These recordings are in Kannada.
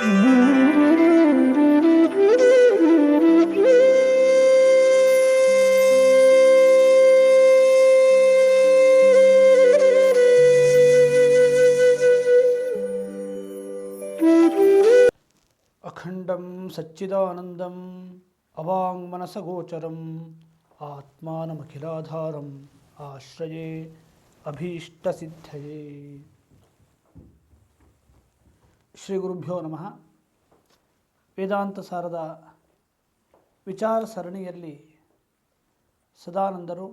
अखंडम सच्चिदानंदम अवांग मनसगोचरम आत्मानमखिलाधारम आश्रये अभीष्ट सिद्धये ಶ್ರೀ ಗುರುಭ್ಯೋ ನಮಃ. ವೇದಾಂತ ಸಾರದ ವಿಚಾರ ಸರಣಿಯಲ್ಲಿ ಸದಾನಂದರು,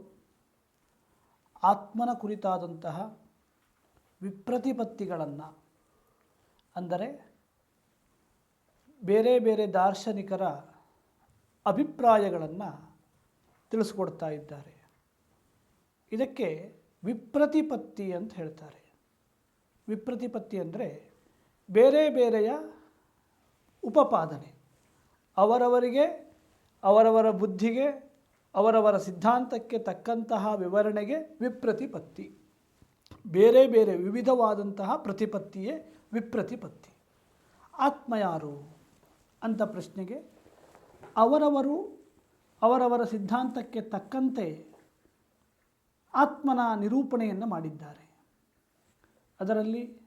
ಆತ್ಮನ ಕುರಿತಾದಂತಹ ವಿಪ್ರತಿಪತ್ತಿಗಳನ್ನು, ಅಂದರೆ ಬೇರೆ ಬೇರೆ ದಾರ್ಶನಿಕರ ಅಭಿಪ್ರಾಯಗಳನ್ನು ತಿಳಿಸ್ಕೊಡ್ತಾ ಇದ್ದಾರೆ. ಇದಕ್ಕೆ ವಿಪ್ರತಿಪತ್ತಿ ಅಂತ ಹೇಳ್ತಾರೆ. ವಿಪ್ರತಿಪತ್ತಿ ಅಂದರೆ ಬೇರೆ ಬೇರೆಯ ಉಪಪಾದನೆ. ಅವರವರಿಗೆ, ಅವರವರ ಬುದ್ಧಿಗೆ, ಅವರವರ ಸಿದ್ಧಾಂತಕ್ಕೆ ತಕ್ಕಂತಹ ವಿವರಣೆಗೆ ವಿಪ್ರತಿಪತ್ತಿ. ಬೇರೆ ಬೇರೆ ವಿವಿಧವಾದಂತಹ ಪ್ರತಿಪತ್ತಿಯೇ ವಿಪ್ರತಿಪತ್ತಿ. ಆತ್ಮ ಯಾರು? ಅಂತ ಪ್ರಶ್ನೆಗೆ, ಅವರವರು, ಅವರವರ ಸಿದ್ಧಾಂತಕ್ಕೆ ತಕ್ಕಂತೆ ಆತ್ಮನ ನಿರೂಪಣೆಯನ್ನು ಮಾಡಿದ್ದಾರೆ. ಅದರಲ್ಲಿ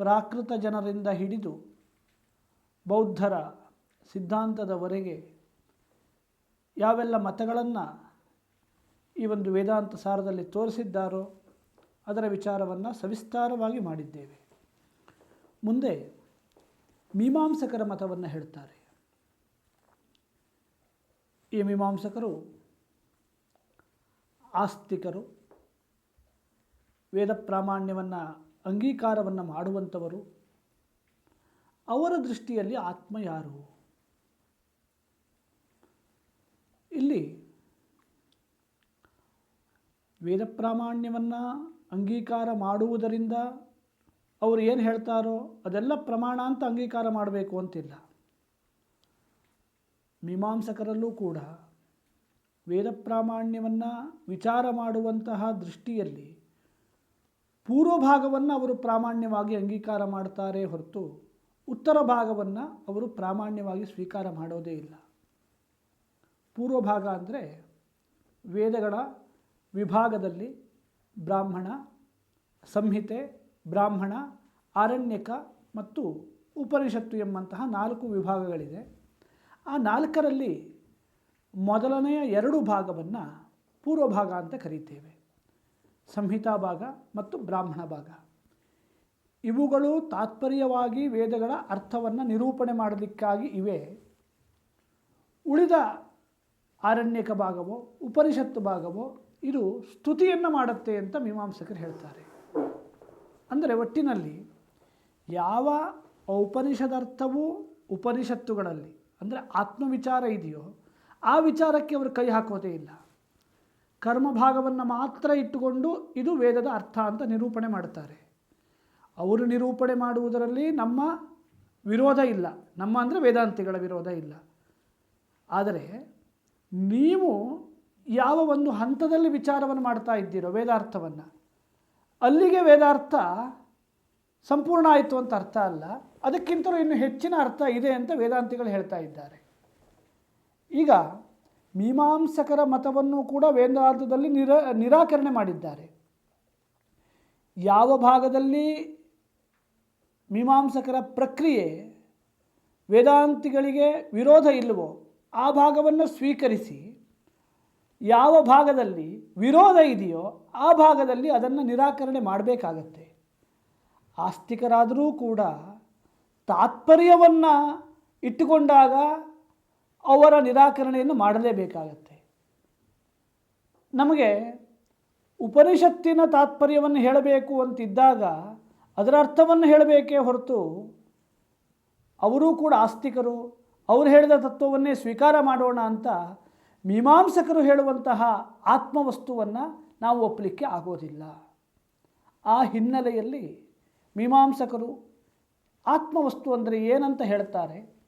ಪ್ರಾಕೃತ ಜನರಿಂದ ಹಿಡಿದು ಬೌದ್ಧರ ಸಿದ್ಧಾಂತದವರೆಗೆ ಯಾವೆಲ್ಲ ಮತಗಳನ್ನು ಈ ಒಂದು ವೇದಾಂತ ಸಾರದಲ್ಲಿ ತೋರಿಸಿದ್ದಾರೋ ಅದರ ವಿಚಾರವನ್ನು ಸವಿಸ್ತಾರವಾಗಿ ಮಾಡಿದ್ದೇವೆ. ಮುಂದೆ ಮೀಮಾಂಸಕರ ಮತವನ್ನು ಹೇಳ್ತಾರೆ. ಈ ಮೀಮಾಂಸಕರು ಆಸ್ತಿಕರು, ವೇದ ಪ್ರಾಮಾಣ್ಯವನ್ನು ಅಂಗೀಕಾರವನ್ನು ಮಾಡುವಂಥವರು, ಅವರ ದೃಷ್ಟಿಯಲ್ಲಿ ಆತ್ಮ ಯಾರು? ಇಲ್ಲಿ ವೇದ ಪ್ರಾಮಾಣ್ಯವನ್ನು ಅಂಗೀಕಾರ ಮಾಡುವುದರಿಂದ ಅವರು ಏನು ಹೇಳ್ತಾರೋ ಅದೆಲ್ಲ ಪ್ರಮಾಣ ಅಂತ ಅಂಗೀಕಾರ ಮಾಡಬೇಕು ಅಂತಿಲ್ಲ. ಮೀಮಾಂಸಕರಲ್ಲೂ ಕೂಡ ವೇದ ಪ್ರಾಮಾಣ್ಯವನ್ನು ವಿಚಾರ ಮಾಡುವಂತಹ ದೃಷ್ಟಿಯಲ್ಲಿ ಪೂರ್ವ ಭಾಗವನ್ನು ಅವರು ಪ್ರಾಮಾಣ್ಯವಾಗಿ ಅಂಗೀಕಾರ ಮಾಡ್ತಾರೆ ಹೊರತು ಉತ್ತರ ಭಾಗವನ್ನು ಅವರು ಪ್ರಾಮಾಣ್ಯವಾಗಿ ಸ್ವೀಕಾರ ಮಾಡೋದೇ ಇಲ್ಲ. ಪೂರ್ವ ಭಾಗ ಅಂದರೆ ವೇದಗಳ ವಿಭಾಗದಲ್ಲಿ ಬ್ರಾಹ್ಮಣ, ಸಂಹಿತೆ, ಬ್ರಾಹ್ಮಣ ಆರಣ್ಯಕ ಮತ್ತು ಉಪನಿಷತ್ತು ಎಂಬಂತಹ ನಾಲ್ಕು ವಿಭಾಗಗಳಿದೆ. ಆ ನಾಲ್ಕರಲ್ಲಿ ಮೊದಲನೆಯ ಎರಡು ಭಾಗವನ್ನು ಪೂರ್ವ ಭಾಗ ಅಂತ ಕರೀತೇವೆ. ಸಂಹಿತಾ ಭಾಗ ಮತ್ತು ಬ್ರಾಹ್ಮಣ ಭಾಗ. ಇವುಗಳು ತಾತ್ಪರ್ಯವಾಗಿ ವೇದಗಳ ಅರ್ಥವನ್ನು ನಿರೂಪಣೆ ಮಾಡಲಿಕ್ಕಾಗಿ ಇವೆ. ಉಳಿದ ಆರಣ್ಯಕ ಭಾಗವೋ, ಉಪನಿಷತ್ತು ಭಾಗವೋ, ಇದು ಸ್ತುತಿಯನ್ನು ಮಾಡುತ್ತೆ ಅಂತ ಮೀಮಾಂಸಕರು ಹೇಳ್ತಾರೆ. ಅಂದರೆ ಒಟ್ಟಿನಲ್ಲಿ ಯಾವ ಔಪನಿಷದರ್ಥವೂ ಉಪನಿಷತ್ತುಗಳಲ್ಲಿ, ಅಂದರೆ ಆತ್ಮವಿಚಾರ ಇದೆಯೋ, ಆ ವಿಚಾರಕ್ಕೆ ಅವರು ಕೈ ಹಾಕೋದೇ ಇಲ್ಲ. ಕರ್ಮ ಭಾಗವನ್ನು ಮಾತ್ರ ಇಟ್ಟುಕೊಂಡು ಇದು ವೇದದ ಅರ್ಥ ಅಂತ ನಿರೂಪಣೆ ಮಾಡ್ತಾರೆ ಅವರು ನಿರೂಪಣೆ ಮಾಡುವುದರಲ್ಲಿ ನಮ್ಮ ವಿರೋಧ ಇಲ್ಲ. ನಮ್ಮ ಅಂದರೆ ವೇದಾಂತಿಗಳ ವಿರೋಧ ಇಲ್ಲ. ಆದರೆ ನೀವು ಯಾವ ಒಂದು ಹಂತದಲ್ಲಿ ವಿಚಾರವನ್ನು ಮಾಡ್ತಾ ಇದ್ದೀರೋ ವೇದಾರ್ಥವನ್ನು, ಅಲ್ಲಿಗೆ ವೇದಾರ್ಥ ಸಂಪೂರ್ಣ ಆಯಿತು ಅಂತ ಅರ್ಥ ಅಲ್ಲ. ಅದಕ್ಕಿಂತಲೂ ಇನ್ನು ಹೆಚ್ಚಿನ ಅರ್ಥ ಇದೆ ಅಂತ ವೇದಾಂತಿಗಳು ಹೇಳ್ತಾ ಇದ್ದಾರೆ. ಈಗ ಮೀಮಾಂಸಕರ ಮತವನ್ನು ಕೂಡ ವೇದಾಂತದಲ್ಲಿ ನಿರ, ನಿರಾಕರಣೆ ಮಾಡಿದ್ದಾರೆ. ಯಾವ ಭಾಗದಲ್ಲಿ ಮೀಮಾಂಸಕರ ಪ್ರಕ್ರಿಯೆ ವೇದಾಂತಿಗಳಿಗೆ ವಿರೋಧ ಇಲ್ಲವೋ ಆ ಭಾಗವನ್ನು ಸ್ವೀಕರಿಸಿ, ಯಾವ ಭಾಗದಲ್ಲಿ ವಿರೋಧ ಇದೆಯೋ ಆ ಭಾಗದಲ್ಲಿ ಅದನ್ನು ನಿರಾಕರಣೆ ಮಾಡಬೇಕಾಗತ್ತೆ. ಆಸ್ತಿಕರಾದರೂ ಕೂಡ ತಾತ್ಪರ್ಯವನ್ನು ಇಟ್ಟುಕೊಂಡಾಗ ಅವರ ನಿರಾಕರಣೆಯನ್ನು ಮಾಡಲೇಬೇಕಾಗತ್ತೆ. ನಮಗೆ ಉಪನಿಷತ್ತಿನ ತಾತ್ಪರ್ಯವನ್ನು ಹೇಳಬೇಕು ಅಂತಿದ್ದಾಗ ಅದರ ಅರ್ಥವನ್ನು ಹೇಳಬೇಕೇ ಹೊರತು ಅವರೂ ಕೂಡ ಆಸ್ತಿಕರು, ಅವರು ಹೇಳಿದ ತತ್ವವನ್ನೇ ಸ್ವೀಕಾರ ಮಾಡೋಣ ಅಂತ ಮೀಮಾಂಸಕರು ಹೇಳುವಂತಹ ಆತ್ಮವಸ್ತುವನ್ನು ನಾವು ಒಪ್ಪಲಿಕ್ಕೆ ಆಗೋದಿಲ್ಲ. ಆ ಹಿನ್ನೆಲೆಯಲ್ಲಿ ಮೀಮಾಂಸಕರು ಆತ್ಮವಸ್ತು ಅಂದರೆ ಏನಂತ ಹೇಳ್ತಾರೆ?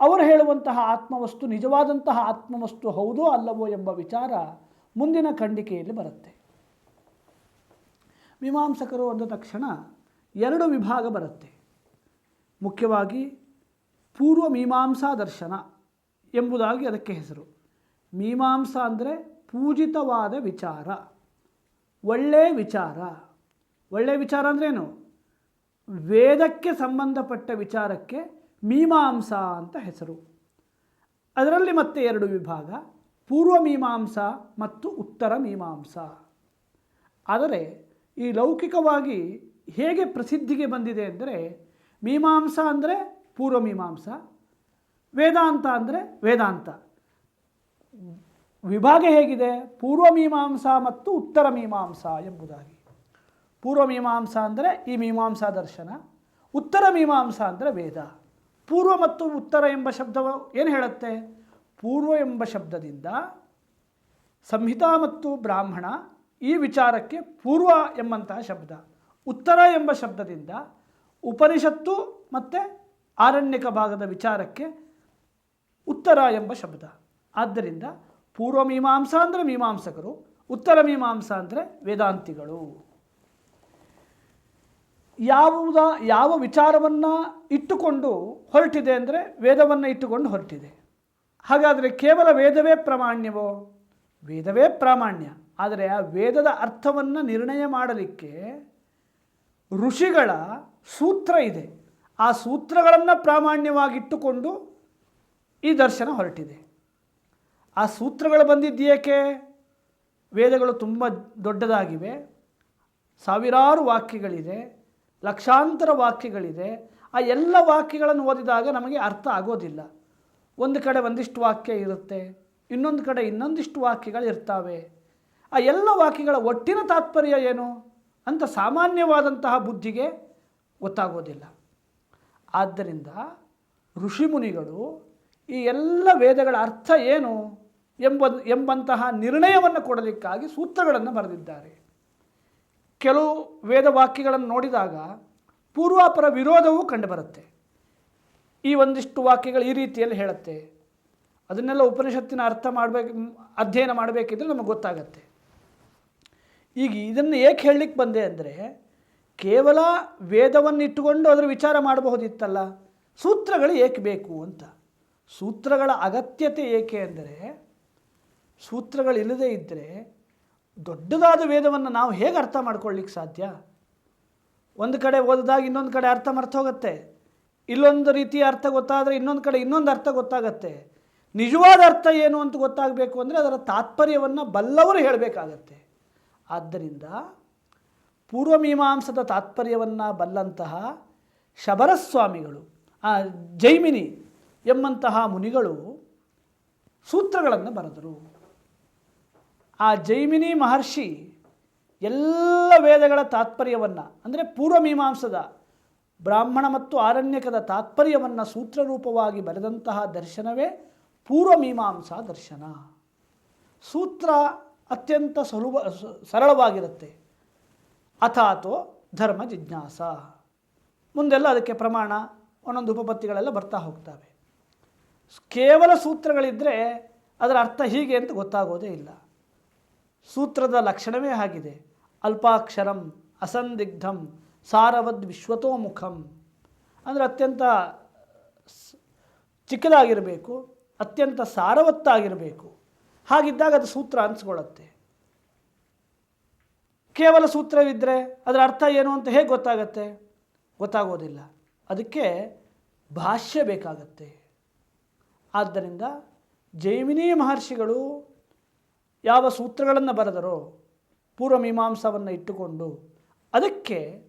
ಅವರು ಹೇಳುವಂತಹ ಆತ್ಮವಸ್ತು ನಿಜವಾದಂತಹ ಆತ್ಮವಸ್ತು ಹೌದೋ ಅಲ್ಲವೋ ಎಂಬ ವಿಚಾರ ಮುಂದಿನ ಖಂಡಿಕೆಯಲ್ಲಿ ಬರುತ್ತೆ. ಮೀಮಾಂಸಕರು ಅಂದ ತಕ್ಷಣ ಎರಡು ವಿಭಾಗ ಬರುತ್ತೆ. ಮುಖ್ಯವಾಗಿ ಪೂರ್ವ ಮೀಮಾಂಸಾ ದರ್ಶನ ಎಂಬುದಾಗಿ ಅದಕ್ಕೆ ಹೆಸರು. ಮೀಮಾಂಸಾ ಅಂದರೆ ಪೂಜಿತವಾದ ವಿಚಾರ ಒಳ್ಳೆಯ ವಿಚಾರ. ಒಳ್ಳೆಯ ವಿಚಾರ ಅಂದ್ರೇನು ವೇದಕ್ಕೆ ಸಂಬಂಧಪಟ್ಟ ವಿಚಾರಕ್ಕೆ ಮೀಮಾಂಸಾ ಅಂತ ಹೆಸರು. ಅದರಲ್ಲಿ ಮತ್ತೆ ಎರಡು ವಿಭಾಗ, ಪೂರ್ವ ಮೀಮಾಂಸಾ ಮತ್ತು ಉತ್ತರ ಮೀಮಾಂಸಾ. ಆದರೆ ಈ ಲೌಕಿಕವಾಗಿ ಹೇಗೆ ಪ್ರಸಿದ್ಧಿಗೆ ಬಂದಿದೆ ಅಂದರೆ, ಮೀಮಾಂಸಾ ಅಂದರೆ ಪೂರ್ವ ಮೀಮಾಂಸಾ, ವೇದಾಂತ ಅಂದರೆ ವೇದಾಂತ. ವಿಭಾಗ ಹೇಗಿದೆ? ಪೂರ್ವ ಮೀಮಾಂಸಾ ಮತ್ತು ಉತ್ತರ ಮೀಮಾಂಸಾ ಎಂಬುದಾಗಿ. ಪೂರ್ವ ಮೀಮಾಂಸಾ ಅಂದರೆ ಈ ಮೀಮಾಂಸಾ ದರ್ಶನ, ಉತ್ತರ ಮೀಮಾಂಸಾ ಅಂದರೆ ವೇದ. ಪೂರ್ವ ಮತ್ತು ಉತ್ತರ ಎಂಬ ಶಬ್ದವು ಏನು ಹೇಳುತ್ತೆ? ಪೂರ್ವ ಎಂಬ ಶಬ್ದದಿಂದ ಸಂಹಿತಾ ಮತ್ತು ಬ್ರಾಹ್ಮಣ ಈ ವಿಚಾರಕ್ಕೆ ಪೂರ್ವ ಎಂಬಂತಹ ಶಬ್ದ, ಉತ್ತರ ಎಂಬ ಶಬ್ದದಿಂದ ಉಪನಿಷತ್ತು ಮತ್ತು ಆರಣ್ಯಕ ಭಾಗದ ವಿಚಾರಕ್ಕೆ ಉತ್ತರ ಎಂಬ ಶಬ್ದ. ಆದ್ದರಿಂದ ಪೂರ್ವ ಮೀಮಾಂಸಾ ಅಂದರೆ ಮೀಮಾಂಸಕರು, ಉತ್ತರ ಮೀಮಾಂಸಾ ಅಂದರೆ ವೇದಾಂತಿಗಳು. ಯಾವುದ, ಯಾವ ವಿಚಾರವನ್ನು ಇಟ್ಟುಕೊಂಡು ಹೊರಟಿದೆ ಅಂದರೆ ವೇದವನ್ನು ಇಟ್ಟುಕೊಂಡು ಹೊರಟಿದೆ. ಹಾಗಾದರೆ ಕೇವಲ ವೇದವೇ ಪ್ರಾಮಾಣ್ಯವೋ? ವೇದವೇ ಪ್ರಾಮಾಣ್ಯ. ಆದರೆ ಆ ವೇದದ ಅರ್ಥವನ್ನು ನಿರ್ಣಯ ಮಾಡಲಿಕ್ಕೆ ಋಷಿಗಳ ಸೂತ್ರ ಇದೆ. ಆ ಸೂತ್ರಗಳನ್ನು ಪ್ರಾಮಾಣ್ಯವಾಗಿಟ್ಟುಕೊಂಡು ಈ ದರ್ಶನ ಹೊರಟಿದೆ. ಆ ಸೂತ್ರಗಳು ಬಂದಿದ್ದೇಕೆ ವೇದಗಳು ತುಂಬ ದೊಡ್ಡದಾಗಿವೆ. ಸಾವಿರಾರು ವಾಕ್ಯಗಳಿದೆ. ಲಕ್ಷಾಂತರ ವಾಕ್ಯಗಳಿದೆ. ಆ ಎಲ್ಲ ವಾಕ್ಯಗಳನ್ನು ಓದಿದಾಗ ನಮಗೆ ಅರ್ಥ ಆಗೋದಿಲ್ಲ. ಒಂದು ಕಡೆ ಒಂದಿಷ್ಟು ವಾಕ್ಯ ಇರುತ್ತೆ, ಇನ್ನೊಂದು ಕಡೆ ಇನ್ನೊಂದಿಷ್ಟು ವಾಕ್ಯಗಳು ಇರ್ತವೆ. ಆ ಎಲ್ಲ ವಾಕ್ಯಗಳ ಒಟ್ಟಿನ ತಾತ್ಪರ್ಯ ಏನು? ಅಂತ ಸಾಮಾನ್ಯವಾದಂತಹ ಬುದ್ಧಿಗೆ ಗೊತ್ತಾಗೋದಿಲ್ಲ. ಆದ್ದರಿಂದ ಋಷಿಮುನಿಗಳು ಈ ಎಲ್ಲ ವೇದಗಳ ಅರ್ಥ ಏನು ಎಂಬ, ಎಂಬಂತಹ ನಿರ್ಣಯವನ್ನು ಕೊಡಲಿಕ್ಕಾಗಿ ಸೂತ್ರಗಳನ್ನು ಬರೆದಿದ್ದಾರೆ. ಕೆಲವು ವೇದ ವಾಕ್ಯಗಳನ್ನು ನೋಡಿದಾಗ ಪೂರ್ವಾಪರ ವಿರೋಧವೂ ಕಂಡುಬರುತ್ತೆ. ಈ ಒಂದಿಷ್ಟು ವಾಕ್ಯಗಳು ಈ ರೀತಿಯಲ್ಲಿ ಹೇಳುತ್ತೆ. ಅದನ್ನೆಲ್ಲ ಉಪನಿಷತ್ತಿನ ಅರ್ಥ ಮಾಡಬೇಕು, ಅಧ್ಯಯನ ಮಾಡಬೇಕಿದ್ರೆ ನಮಗೆ ಗೊತ್ತಾಗತ್ತೆ. ಈಗ ಇದನ್ನು ಏಕೆ ಹೇಳಲಿಕ್ಕೆ ಬಂದೆ ಅಂದರೆ, ಕೇವಲ ವೇದವನ್ನು ಇಟ್ಟುಕೊಂಡು ಅದರ ವಿಚಾರ ಮಾಡಬಹುದಿತ್ತಲ್ಲ, ಸೂತ್ರಗಳು ಏಕೆ ಬೇಕು ಅಂತ. ಸೂತ್ರಗಳ ಅಗತ್ಯತೆ ಏಕೆ ಅಂದರೆ, ಸೂತ್ರಗಳಿಲ್ಲದೇ ಇದ್ದರೆ ದೊಡ್ಡದಾದ ವೇದವನ್ನು ನಾವು ಹೇಗೆ ಅರ್ಥ ಮಾಡ್ಕೊಳ್ಳಿಕ್ಕೆ ಸಾಧ್ಯ? ಒಂದು ಕಡೆ ಓದಿದಾಗ ಇನ್ನೊಂದು ಕಡೆ ಅರ್ಥ ಮರ್ತ ಹೋಗುತ್ತೆ. ಇಲ್ಲೊಂದು ರೀತಿಯ ಅರ್ಥ ಗೊತ್ತಾದರೆ ಇನ್ನೊಂದು ಕಡೆ ಇನ್ನೊಂದು ಅರ್ಥ ಗೊತ್ತಾಗತ್ತೆ. ನಿಜವಾದ ಅರ್ಥ ಏನು ಅಂತ ಗೊತ್ತಾಗಬೇಕು ಅಂದರೆ ಅದರ ತಾತ್ಪರ್ಯವನ್ನು ಬಲ್ಲವರು ಹೇಳಬೇಕಾಗತ್ತೆ. ಆದ್ದರಿಂದ ಪೂರ್ವಮೀಮಾಂಸದ ತಾತ್ಪರ್ಯವನ್ನು ಬಲ್ಲಂತಹ ಶಬರಸ್ವಾಮಿಗಳು ಜೈಮಿನಿ ಎಂಬಂತಹ ಮುನಿಗಳು ಸೂತ್ರಗಳನ್ನು ಬರೆದರು. ಆ ಜೈಮಿನಿ ಮಹರ್ಷಿ ಎಲ್ಲ ವೇದಗಳ ತಾತ್ಪರ್ಯವನ್ನು, ಅಂದರೆ ಪೂರ್ವಮೀಮಾಂಸದ ಬ್ರಾಹ್ಮಣ ಮತ್ತು ಆರಣ್ಯಕದ ತಾತ್ಪರ್ಯವನ್ನು ಸೂತ್ರರೂಪವಾಗಿ ಬರೆದಂತಹ ದರ್ಶನವೇ ಪೂರ್ವಮೀಮಾಂಸಾ ದರ್ಶನ. ಸೂತ್ರ ಅತ್ಯಂತ ಸುಲಭ, ಸರಳವಾಗಿರುತ್ತೆ. ಅಥಾತೋ ಧರ್ಮ ಜಿಜ್ಞಾಸ. ಮುಂದೆಲ್ಲ ಅದಕ್ಕೆ ಪ್ರಮಾಣ, ಒಂದೊಂದು ಉಪಪತ್ತಿಗಳೆಲ್ಲ ಬರ್ತಾ ಹೋಗ್ತವೆ. ಕೇವಲ ಸೂತ್ರಗಳಿದ್ದರೆ ಅದರ ಅರ್ಥ ಹೀಗೆ ಅಂತ ಗೊತ್ತಾಗೋದೇ ಇಲ್ಲ. ಸೂತ್ರದ ಲಕ್ಷಣವೇ ಆಗಿದೆ. ಅಲ್ಪಾಕ್ಷರಂ, ಅಸಂದಿಗ್ಧಂ, ಸಾರವದ್ ವಿಶ್ವತೋಮುಖಂ. ಅಂದರೆ ಅತ್ಯಂತ ಚಿಕ್ಕದಾಗಿರಬೇಕು, ಅತ್ಯಂತ ಸಾರವತ್ತಾಗಿರಬೇಕು. ಹಾಗಿದ್ದಾಗ ಅದು ಸೂತ್ರ ಅನಿಸ್ಕೊಳ್ಳುತ್ತೆ. ಕೇವಲ ಸೂತ್ರವಿದ್ದರೆ ಅದರ ಅರ್ಥ ಏನು ಅಂತ ಹೇಗೆ ಗೊತ್ತಾಗತ್ತೆ? ಗೊತ್ತಾಗೋದಿಲ್ಲ. ಅದಕ್ಕೆ ಭಾಷ್ಯ ಬೇಕಾಗತ್ತೆ. ಆದ್ದರಿಂದ ಜೈಮಿನಿ ಮಹರ್ಷಿಗಳು ಯಾವ ಸೂತ್ರಗಳನ್ನು ಬರೆದರೋ ಪೂರ್ವಮೀಮಾಂಸವನ್ನು ಇಟ್ಟುಕೊಂಡು ಅದಕ್ಕೆ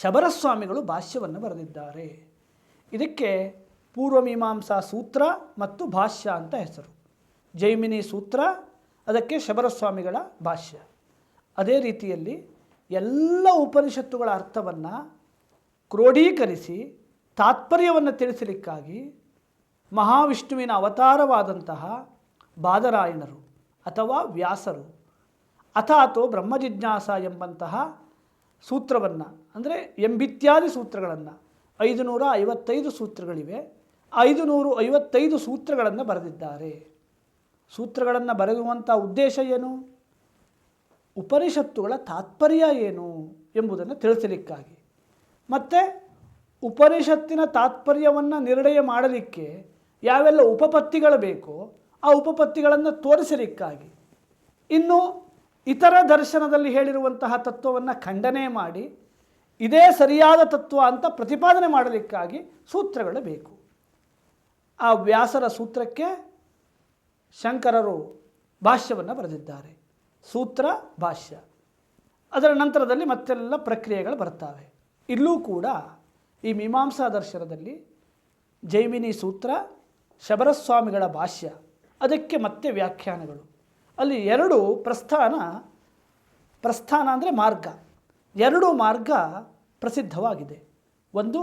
ಶಬರಸ್ವಾಮಿಗಳು ಭಾಷ್ಯವನ್ನು ಬರೆದಿದ್ದಾರೆ. ಇದಕ್ಕೆ ಪೂರ್ವಮೀಮಾಂಸಾ ಸೂತ್ರ ಮತ್ತು ಭಾಷ್ಯ ಅಂತ ಹೆಸರು. ಜೈಮಿನಿ ಸೂತ್ರ, ಅದಕ್ಕೆ ಶಬರಸ್ವಾಮಿಗಳ ಭಾಷ್ಯ. ಅದೇ ರೀತಿಯಲ್ಲಿ ಎಲ್ಲ ಉಪನಿಷತ್ತುಗಳ ಅರ್ಥವನ್ನು ಕ್ರೋಢೀಕರಿಸಿ ತಾತ್ಪರ್ಯವನ್ನು ತಿಳಿಸಲಿಕ್ಕಾಗಿ ಮಹಾವಿಷ್ಣುವಿನ ಅವತಾರವಾದಂತಹ ಬಾದರಾಯಣರು ಅಥವಾ ವ್ಯಾಸರು ಅಥಾತೋ ಬ್ರಹ್ಮಜಿಜ್ಞಾಸ ಎಂಬಂತಹ ಸೂತ್ರವನ್ನು, ಅಂದರೆ ಎಂಬಿತ್ಯಾದಿ ಸೂತ್ರಗಳನ್ನು ಐದು ನೂರ ಐವತ್ತೈದು ಸೂತ್ರಗಳಿವೆ. ಐದು ನೂರು ಐವತ್ತೈದು ಸೂತ್ರಗಳನ್ನು ಬರೆದಿದ್ದಾರೆ. ಸೂತ್ರಗಳನ್ನು ಬರೆಯುವಂಥ ಉದ್ದೇಶ ಏನು? ಉಪನಿಷತ್ತುಗಳ ತಾತ್ಪರ್ಯ ಏನು ಎಂಬುದನ್ನು ತಿಳಿಸಲಿಕ್ಕಾಗಿ. ಮತ್ತು ಉಪನಿಷತ್ತಿನ ತಾತ್ಪರ್ಯವನ್ನು ನಿರ್ಣಯ ಮಾಡಲಿಕ್ಕೆ ಯಾವೆಲ್ಲ ಉಪಪತ್ತಿಗಳು ಬೇಕೋ ಆ ಉಪಪತ್ತಿಗಳನ್ನು ತೋರಿಸಲಿಕ್ಕಾಗಿ ಇನ್ನು ಇತರ ದರ್ಶನದಲ್ಲಿ ಹೇಳಿರುವಂತಹ ತತ್ವವನ್ನು ಖಂಡನೆ ಮಾಡಿ, ಇದೇ ಸರಿಯಾದ ತತ್ವ ಅಂತ ಪ್ರತಿಪಾದನೆ ಮಾಡಲಿಕ್ಕಾಗಿ ಸೂತ್ರಗಳು ಬೇಕು. ಆ ವ್ಯಾಸರ ಸೂತ್ರಕ್ಕೆ ಶಂಕರರು ಭಾಷ್ಯವನ್ನು ಬರೆದಿದ್ದಾರೆ. ಸೂತ್ರ, ಭಾಷ್ಯ. ಅದರ ನಂತರದಲ್ಲಿ ಮತ್ತೆಲ್ಲ ಪ್ರಕ್ರಿಯೆಗಳು ಬರ್ತವೆ. ಇಲ್ಲೂ ಕೂಡ ಈ ಮೀಮಾಂಸಾ ದರ್ಶನದಲ್ಲಿ ಜೈಮಿನಿ ಸೂತ್ರ, ಶಬರಸ್ವಾಮಿಗಳ ಭಾಷ್ಯ ಅದಕ್ಕೆ ಮತ್ತೆ ವ್ಯಾಖ್ಯಾನಗಳು. ಅಲ್ಲಿ ಎರಡು ಪ್ರಸ್ಥಾನ ಪ್ರಸ್ಥಾನ ಅಂದರೆ ಮಾರ್ಗ. ಎರಡು ಮಾರ್ಗ ಪ್ರಸಿದ್ಧವಾಗಿದೆ. ಒಂದು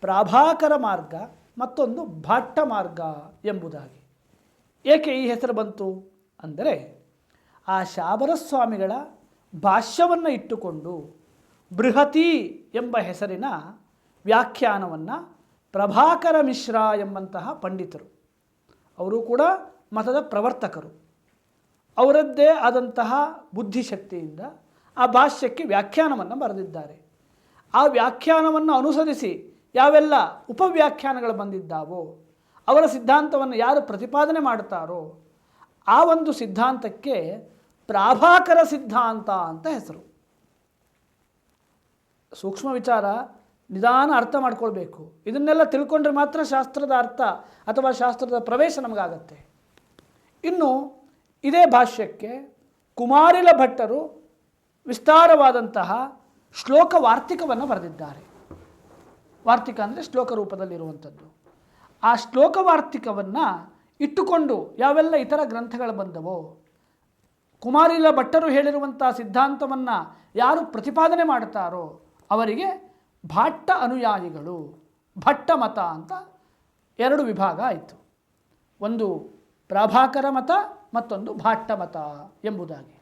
ಪ್ರಾಭಾಕರ ಮಾರ್ಗ, ಮತ್ತೊಂದು ಭಾಟ್ಟ ಮಾರ್ಗ ಎಂಬುದಾಗಿ. ಏಕೆ ಈ ಹೆಸರು ಬಂತು? ಅಂದರೆ ಆ ಶಾಬರಸ್ವಾಮಿಗಳ ಭಾಷ್ಯವನ್ನು ಇಟ್ಟುಕೊಂಡು ಬೃಹತಿ ಎಂಬ ಹೆಸರಿನ ವ್ಯಾಖ್ಯಾನವನ್ನು ಪ್ರಭಾಕರ ಮಿಶ್ರಾ ಎಂಬಂತಹ ಪಂಡಿತರು. ಅವರು ಕೂಡ ಮತದ ಪ್ರವರ್ತಕರು. ಅವರದ್ದೇ ಆದಂತಹ ಬುದ್ಧಿಶಕ್ತಿಯಿಂದ ಆ ಭಾಷ್ಯಕ್ಕೆ ವ್ಯಾಖ್ಯಾನವನ್ನು ಬರೆದಿದ್ದಾರೆ. ಆ ವ್ಯಾಖ್ಯಾನವನ್ನು ಅನುಸರಿಸಿ ಯಾವೆಲ್ಲ ಉಪವ್ಯಾಖ್ಯಾನಗಳು ಬಂದಿದ್ದಾವೋ, ಅವರ ಸಿದ್ಧಾಂತವನ್ನು ಯಾರು ಪ್ರತಿಪಾದನೆ ಮಾಡ್ತಾರೋ ಆ ಒಂದು ಸಿದ್ಧಾಂತಕ್ಕೆ ಪ್ರಾಭಾಕರ ಸಿದ್ಧಾಂತ ಅಂತ ಹೆಸರು. ಸೂಕ್ಷ್ಮ ವಿಚಾರ ನಿಧಾನ ಅರ್ಥ ಮಾಡ್ಕೊಳ್ಬೇಕು. ಇದನ್ನೆಲ್ಲ ತಿಳ್ಕೊಂಡ್ರೆ ಮಾತ್ರ ಶಾಸ್ತ್ರದ ಅರ್ಥ ಅಥವಾ ಶಾಸ್ತ್ರದ ಪ್ರವೇಶ ನಮಗಾಗತ್ತೆ. ಇನ್ನು ಇದೇ ಭಾಷ್ಯಕ್ಕೆ ಕುಮಾರಿಲ ಭಟ್ಟರು ವಿಸ್ತಾರವಾದಂತಹ ಶ್ಲೋಕ ವಾರ್ತಿಕವನ್ನು ಬರೆದಿದ್ದಾರೆ. ವಾರ್ತಿಕ ಅಂದರೆ ಶ್ಲೋಕ ರೂಪದಲ್ಲಿರುವಂಥದ್ದು. ಆ ಶ್ಲೋಕ ವಾರ್ತಿಕವನ್ನು ಇಟ್ಟುಕೊಂಡು ಯಾವೆಲ್ಲ ಇತರ ಗ್ರಂಥಗಳು ಬಂದವೋ, ಕುಮಾರಿಲ ಭಟ್ಟರು ಹೇಳಿರುವಂಥ ಸಿದ್ಧಾಂತವನ್ನು ಯಾರು ಪ್ರತಿಪಾದನೆ ಮಾಡ್ತಾರೋ ಅವರಿಗೆ ಭಾಟ್ಟ ಅನುಯಾಯಿಗಳು, ಭಟ್ಟ ಮತ ಅಂತ ಎರಡು ವಿಭಾಗ ಆಯಿತು. ಒಂದು ಪ್ರಾಭಾಕರ ಮತ ಮತ್ತೊಂದು ಭಾಟ್ಟ ಮತ ಎಂಬುದಾಗಿ.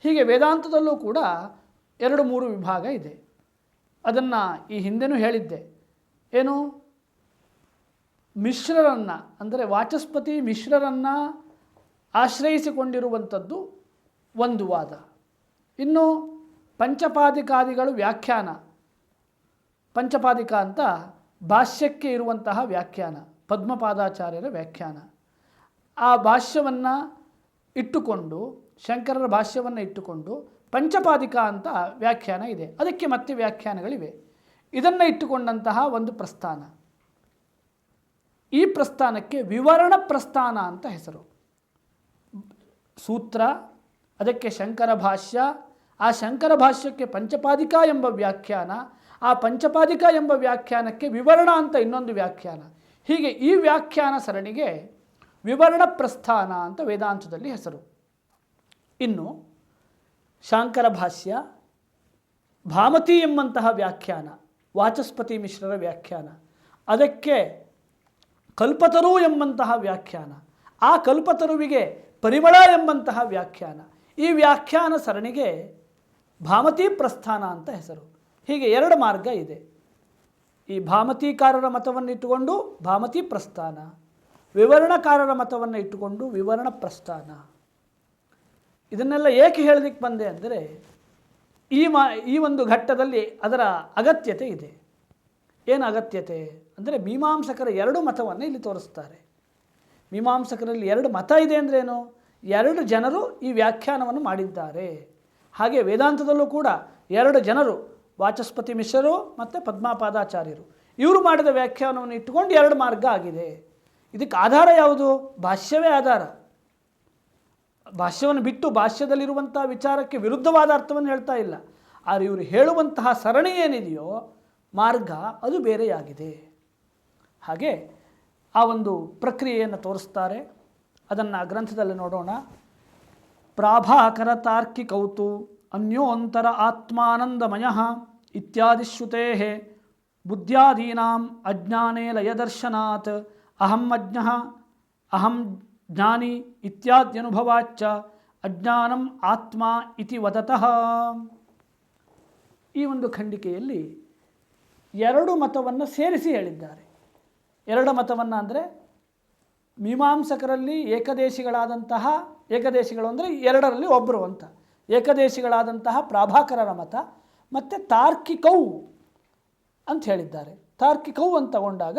ಹೀಗೆ ವೇದಾಂತದಲ್ಲೂ ಕೂಡ ಎರಡು ಮೂರು ವಿಭಾಗ ಇದೆ. ಅದನ್ನು ಈ ಹಿಂದೆನೂ ಹೇಳಿದ್ದೆ. ಏನು? ಮಿಶ್ರರನ್ನು, ಅಂದರೆ ವಾಚಸ್ಪತಿ ಮಿಶ್ರರನ್ನು ಆಶ್ರಯಿಸಿಕೊಂಡಿರುವಂಥದ್ದು ಒಂದು ವಾದ. ಇನ್ನು ಪಂಚಪಾದಿಕಾದಿಗಳು ವ್ಯಾಖ್ಯಾನ. ಪಂಚಪಾದಿಕ ಅಂತ ಭಾಷ್ಯಕ್ಕೆ ಇರುವಂತಹ ವ್ಯಾಖ್ಯಾನ, ಪದ್ಮಪಾದಾಚಾರ್ಯರ ವ್ಯಾಖ್ಯಾನ. ಆ ಭಾಷ್ಯವನ್ನು ಇಟ್ಟುಕೊಂಡು, ಶಂಕರರ ಭಾಷ್ಯವನ್ನು ಇಟ್ಟುಕೊಂಡು ಪಂಚಪಾದಿಕ ಅಂತ ವ್ಯಾಖ್ಯಾನ ಇದೆ. ಅದಕ್ಕೆ ಮತ್ತೆ ವ್ಯಾಖ್ಯಾನಗಳಿವೆ. ಇದನ್ನು ಇಟ್ಟುಕೊಂಡಂತಹ ಒಂದು ಪ್ರಸ್ಥಾನ. ಈ ಪ್ರಸ್ಥಾನಕ್ಕೆ ವಿವರಣ ಪ್ರಸ್ಥಾನ ಅಂತ ಹೆಸರು. ಸೂತ್ರ, ಅದಕ್ಕೆ ಶಂಕರ ಭಾಷ್ಯ, ಆ ಶಂಕರ ಭಾಷ್ಯಕ್ಕೆ ಪಂಚಪಾದಿಕ ಎಂಬ ವ್ಯಾಖ್ಯಾನ, ಆ ಪಂಚಪಾದಿಕ ಎಂಬ ವ್ಯಾಖ್ಯಾನಕ್ಕೆ ವಿವರಣ ಅಂತ ಇನ್ನೊಂದು ವ್ಯಾಖ್ಯಾನ. ಹೀಗೆ ಈ ವ್ಯಾಖ್ಯಾನ ಸರಣಿಗೆ ವಿವರಣ ಪ್ರಸ್ಥಾನ ಅಂತ ವೇದಾಂತದಲ್ಲಿ ಹೆಸರು. ಇನ್ನು ಶಾಂಕರ ಭಾಷ್ಯ, ಭಾಮತಿ ಎಂಬಂತಹ ವ್ಯಾಖ್ಯಾನ, ವಾಚಸ್ಪತಿ ಮಿಶ್ರರ ವ್ಯಾಖ್ಯಾನ, ಅದಕ್ಕೆ ಕಲ್ಪತರು ಎಂಬಂತಹ ವ್ಯಾಖ್ಯಾನ, ಆ ಕಲ್ಪತರುವಿಗೆ ಪರಿಮಳ ಎಂಬಂತಹ ವ್ಯಾಖ್ಯಾನ, ಈ ವ್ಯಾಖ್ಯಾನ ಸರಣಿಗೆ ಭಾಮತಿ ಪ್ರಸ್ಥಾನ ಅಂತ ಹೆಸರು. ಹೀಗೆ ಎರಡು ಮಾರ್ಗ ಇದೆ. ಈ ಭಾಮತೀಕಾರರ ಮತವನ್ನಿಟ್ಟುಕೊಂಡು ಭಾಮತಿ ಪ್ರಸ್ಥಾನ. ವಿವರಣಕಾರರ ಮತವನ್ನು ಇಟ್ಟುಕೊಂಡು ವಿವರಣ ಪ್ರಸ್ಥಾನ. ಇದನ್ನೆಲ್ಲ ಏಕೆ ಹೇಳಲಿಕ್ಕೆ ಬಂದೆ ಅಂದರೆ ಈ ಮಾ, ಈ ಒಂದು ಘಟ್ಟದಲ್ಲಿ ಅದರ ಅಗತ್ಯತೆ ಇದೆ. ಏನು ಅಗತ್ಯತೆ ಅಂದರೆ ಮೀಮಾಂಸಕರ ಎರಡು ಮತವನ್ನು ಇಲ್ಲಿ ತೋರಿಸ್ತಾರೆ. ಮೀಮಾಂಸಕರಲ್ಲಿ ಎರಡು ಮತ ಇದೆ ಅಂದ್ರೇನು ಎರಡು ಜನರು ಈ ವ್ಯಾಖ್ಯಾನವನ್ನು ಮಾಡಿದ್ದಾರೆ. ಹಾಗೆ ವೇದಾಂತದಲ್ಲೂ ಕೂಡ ಎರಡು ಜನರು, ವಾಚಸ್ಪತಿ ಮಿಶ್ರರು ಮತ್ತು ಪದ್ಮಾಪಾದಾಚಾರ್ಯರು, ಇವರು ಮಾಡಿದ ವ್ಯಾಖ್ಯಾನವನ್ನು ಇಟ್ಟುಕೊಂಡು ಎರಡು ಮಾರ್ಗ ಆಗಿದೆ. ಇದಕ್ಕೆ ಆಧಾರ ಯಾವುದು? ಭಾಷ್ಯವೇ ಆಧಾರ. ಭಾಷ್ಯವನ್ನು ಬಿಟ್ಟು ಭಾಷ್ಯದಲ್ಲಿರುವಂತಹ ವಿಚಾರಕ್ಕೆ ವಿರುದ್ಧವಾದ ಅರ್ಥವನ್ನು ಹೇಳ್ತಾ ಇಲ್ಲ. ಆದರೆ ಇವರು ಹೇಳುವಂತಹ ಸರಣಿ ಏನಿದೆಯೋ ಮಾರ್ಗ ಅದು ಬೇರೆಯಾಗಿದೆ. ಹಾಗೆ ಆ ಒಂದು ಪ್ರಕ್ರಿಯೆಯನ್ನು ತೋರಿಸ್ತಾರೆ. ಅದನ್ನು ಗ್ರಂಥದಲ್ಲಿ ನೋಡೋಣ. ಪ್ರಾಭಾಕರ ತಾರ್ಕಿಕೌತು ಅನ್ಯೋಂತರ ಆತ್ಮಾನಂದಮಯ ಇತ್ಯಾದಿ ಶ್ರುತೆ ಬುದ್ಧ್ಯಾದೀನಾಂ ಅಜ್ಞಾನೇ ಲಯದರ್ಶನಾತ್ ಅಹಂ ಅಜ್ಞ ಅಹಂ ಜ್ಞಾನಿ ಇತ್ಯಾದ್ಯನುಭವಾಚ್ಚ ಅಜ್ಞಾನಂ ಆತ್ಮ ಇತಿ ವದತಃ ಈ ಒಂದು ಖಂಡಿಕೆಯಲ್ಲಿ ಎರಡು ಮತವನ್ನು ಸೇರಿಸಿ ಹೇಳಿದ್ದಾರೆ. ಎರಡು ಮತವನ್ನು ಅಂದರೆ ಮೀಮಾಂಸಕರಲ್ಲಿ ಏಕದೇಶಿಗಳಾದಂತಹ, ಏಕದೇಶಿಗಳು ಅಂದರೆ ಎರಡರಲ್ಲಿ ಒಬ್ಬರು ಅಂತ. ಏಕದೇಶಿಗಳಾದಂತಹ ಪ್ರಾಭಾಕರರ ಮತ, ಮತ್ತು ತಾರ್ಕಿಕೌ ಅಂತ ಹೇಳಿದ್ದಾರೆ. ತಾರ್ಕಿಕೌ ಅಂತ ತಗೊಂಡಾಗ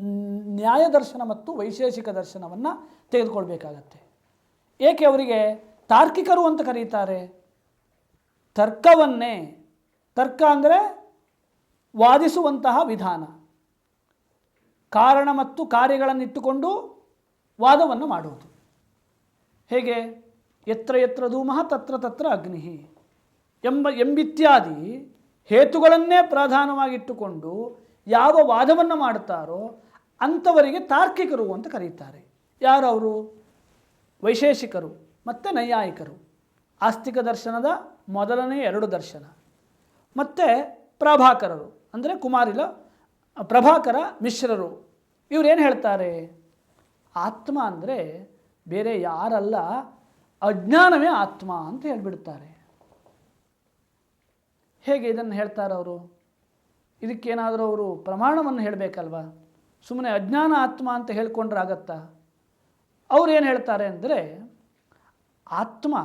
ನ್ಯಾಯ ದರ್ಶನ ಮತ್ತು ವೈಶೇಷಿಕ ದರ್ಶನವನ್ನು ತೆಗೆದುಕೊಳ್ಬೇಕಾಗತ್ತೆ. ಏಕೆ ಅವರಿಗೆ ತಾರ್ಕಿಕರು ಅಂತ ಕರೀತಾರೆ? ತರ್ಕವನ್ನೇ, ತರ್ಕ ಅಂದರೆ ವಾದಿಸುವಂತಹ ವಿಧಾನ. ಕಾರಣ ಮತ್ತು ಕಾರ್ಯಗಳನ್ನಿಟ್ಟುಕೊಂಡು ವಾದವನ್ನು ಮಾಡುವುದು. ಹೇಗೆ? ಎತ್ರ ಎತ್ರ ಧೂಮಃ, ತತ್ರ ತತ್ರ ಅಗ್ನಿ ಎಂಬ, ಎಂಬಿತ್ಯಾದಿ ಹೇತುಗಳನ್ನೇ ಪ್ರಧಾನವಾಗಿಟ್ಟುಕೊಂಡು ಯಾವ ವಾದವನ್ನು ಮಾಡುತ್ತಾರೋ ಅಂಥವರಿಗೆ ತಾರ್ಕಿಕರು ಅಂತ ಕರೀತಾರೆ. ಯಾರು ಅವರು? ವೈಶೇಷಿಕರು ಮತ್ತು ನೈಯಾಯಿಕರು. ಆಸ್ತಿಕ ದರ್ಶನದ ಮೊದಲನೇ ಎರಡು ದರ್ಶನ. ಮತ್ತು ಪ್ರಭಾಕರರು ಅಂದರೆ ಕುಮಾರಿಲ, ಪ್ರಭಾಕರ ಮಿಶ್ರರು. ಇವರೇನು ಹೇಳ್ತಾರೆ? ಆತ್ಮ ಅಂದರೆ ಬೇರೆ ಯಾರಲ್ಲ, ಅಜ್ಞಾನವೇ ಆತ್ಮ ಅಂತ ಹೇಳಿಬಿಡ್ತಾರೆ. ಹೇಗೆ ಇದನ್ನು ಹೇಳ್ತಾರೆ ಅವರು ಇದಕ್ಕೇನಾದರೂ ಅವರು ಪ್ರಮಾಣವನ್ನು ಹೇಳಬೇಕಲ್ವಾ? ಸುಮ್ಮನೆ ಅಜ್ಞಾನ ಆತ್ಮ ಅಂತ ಹೇಳ್ಕೊಂಡ್ರೆ ಆಗತ್ತಾ ಅವ್ರು ಏನು ಹೇಳ್ತಾರೆ ಅಂದರೆ, ಆತ್ಮ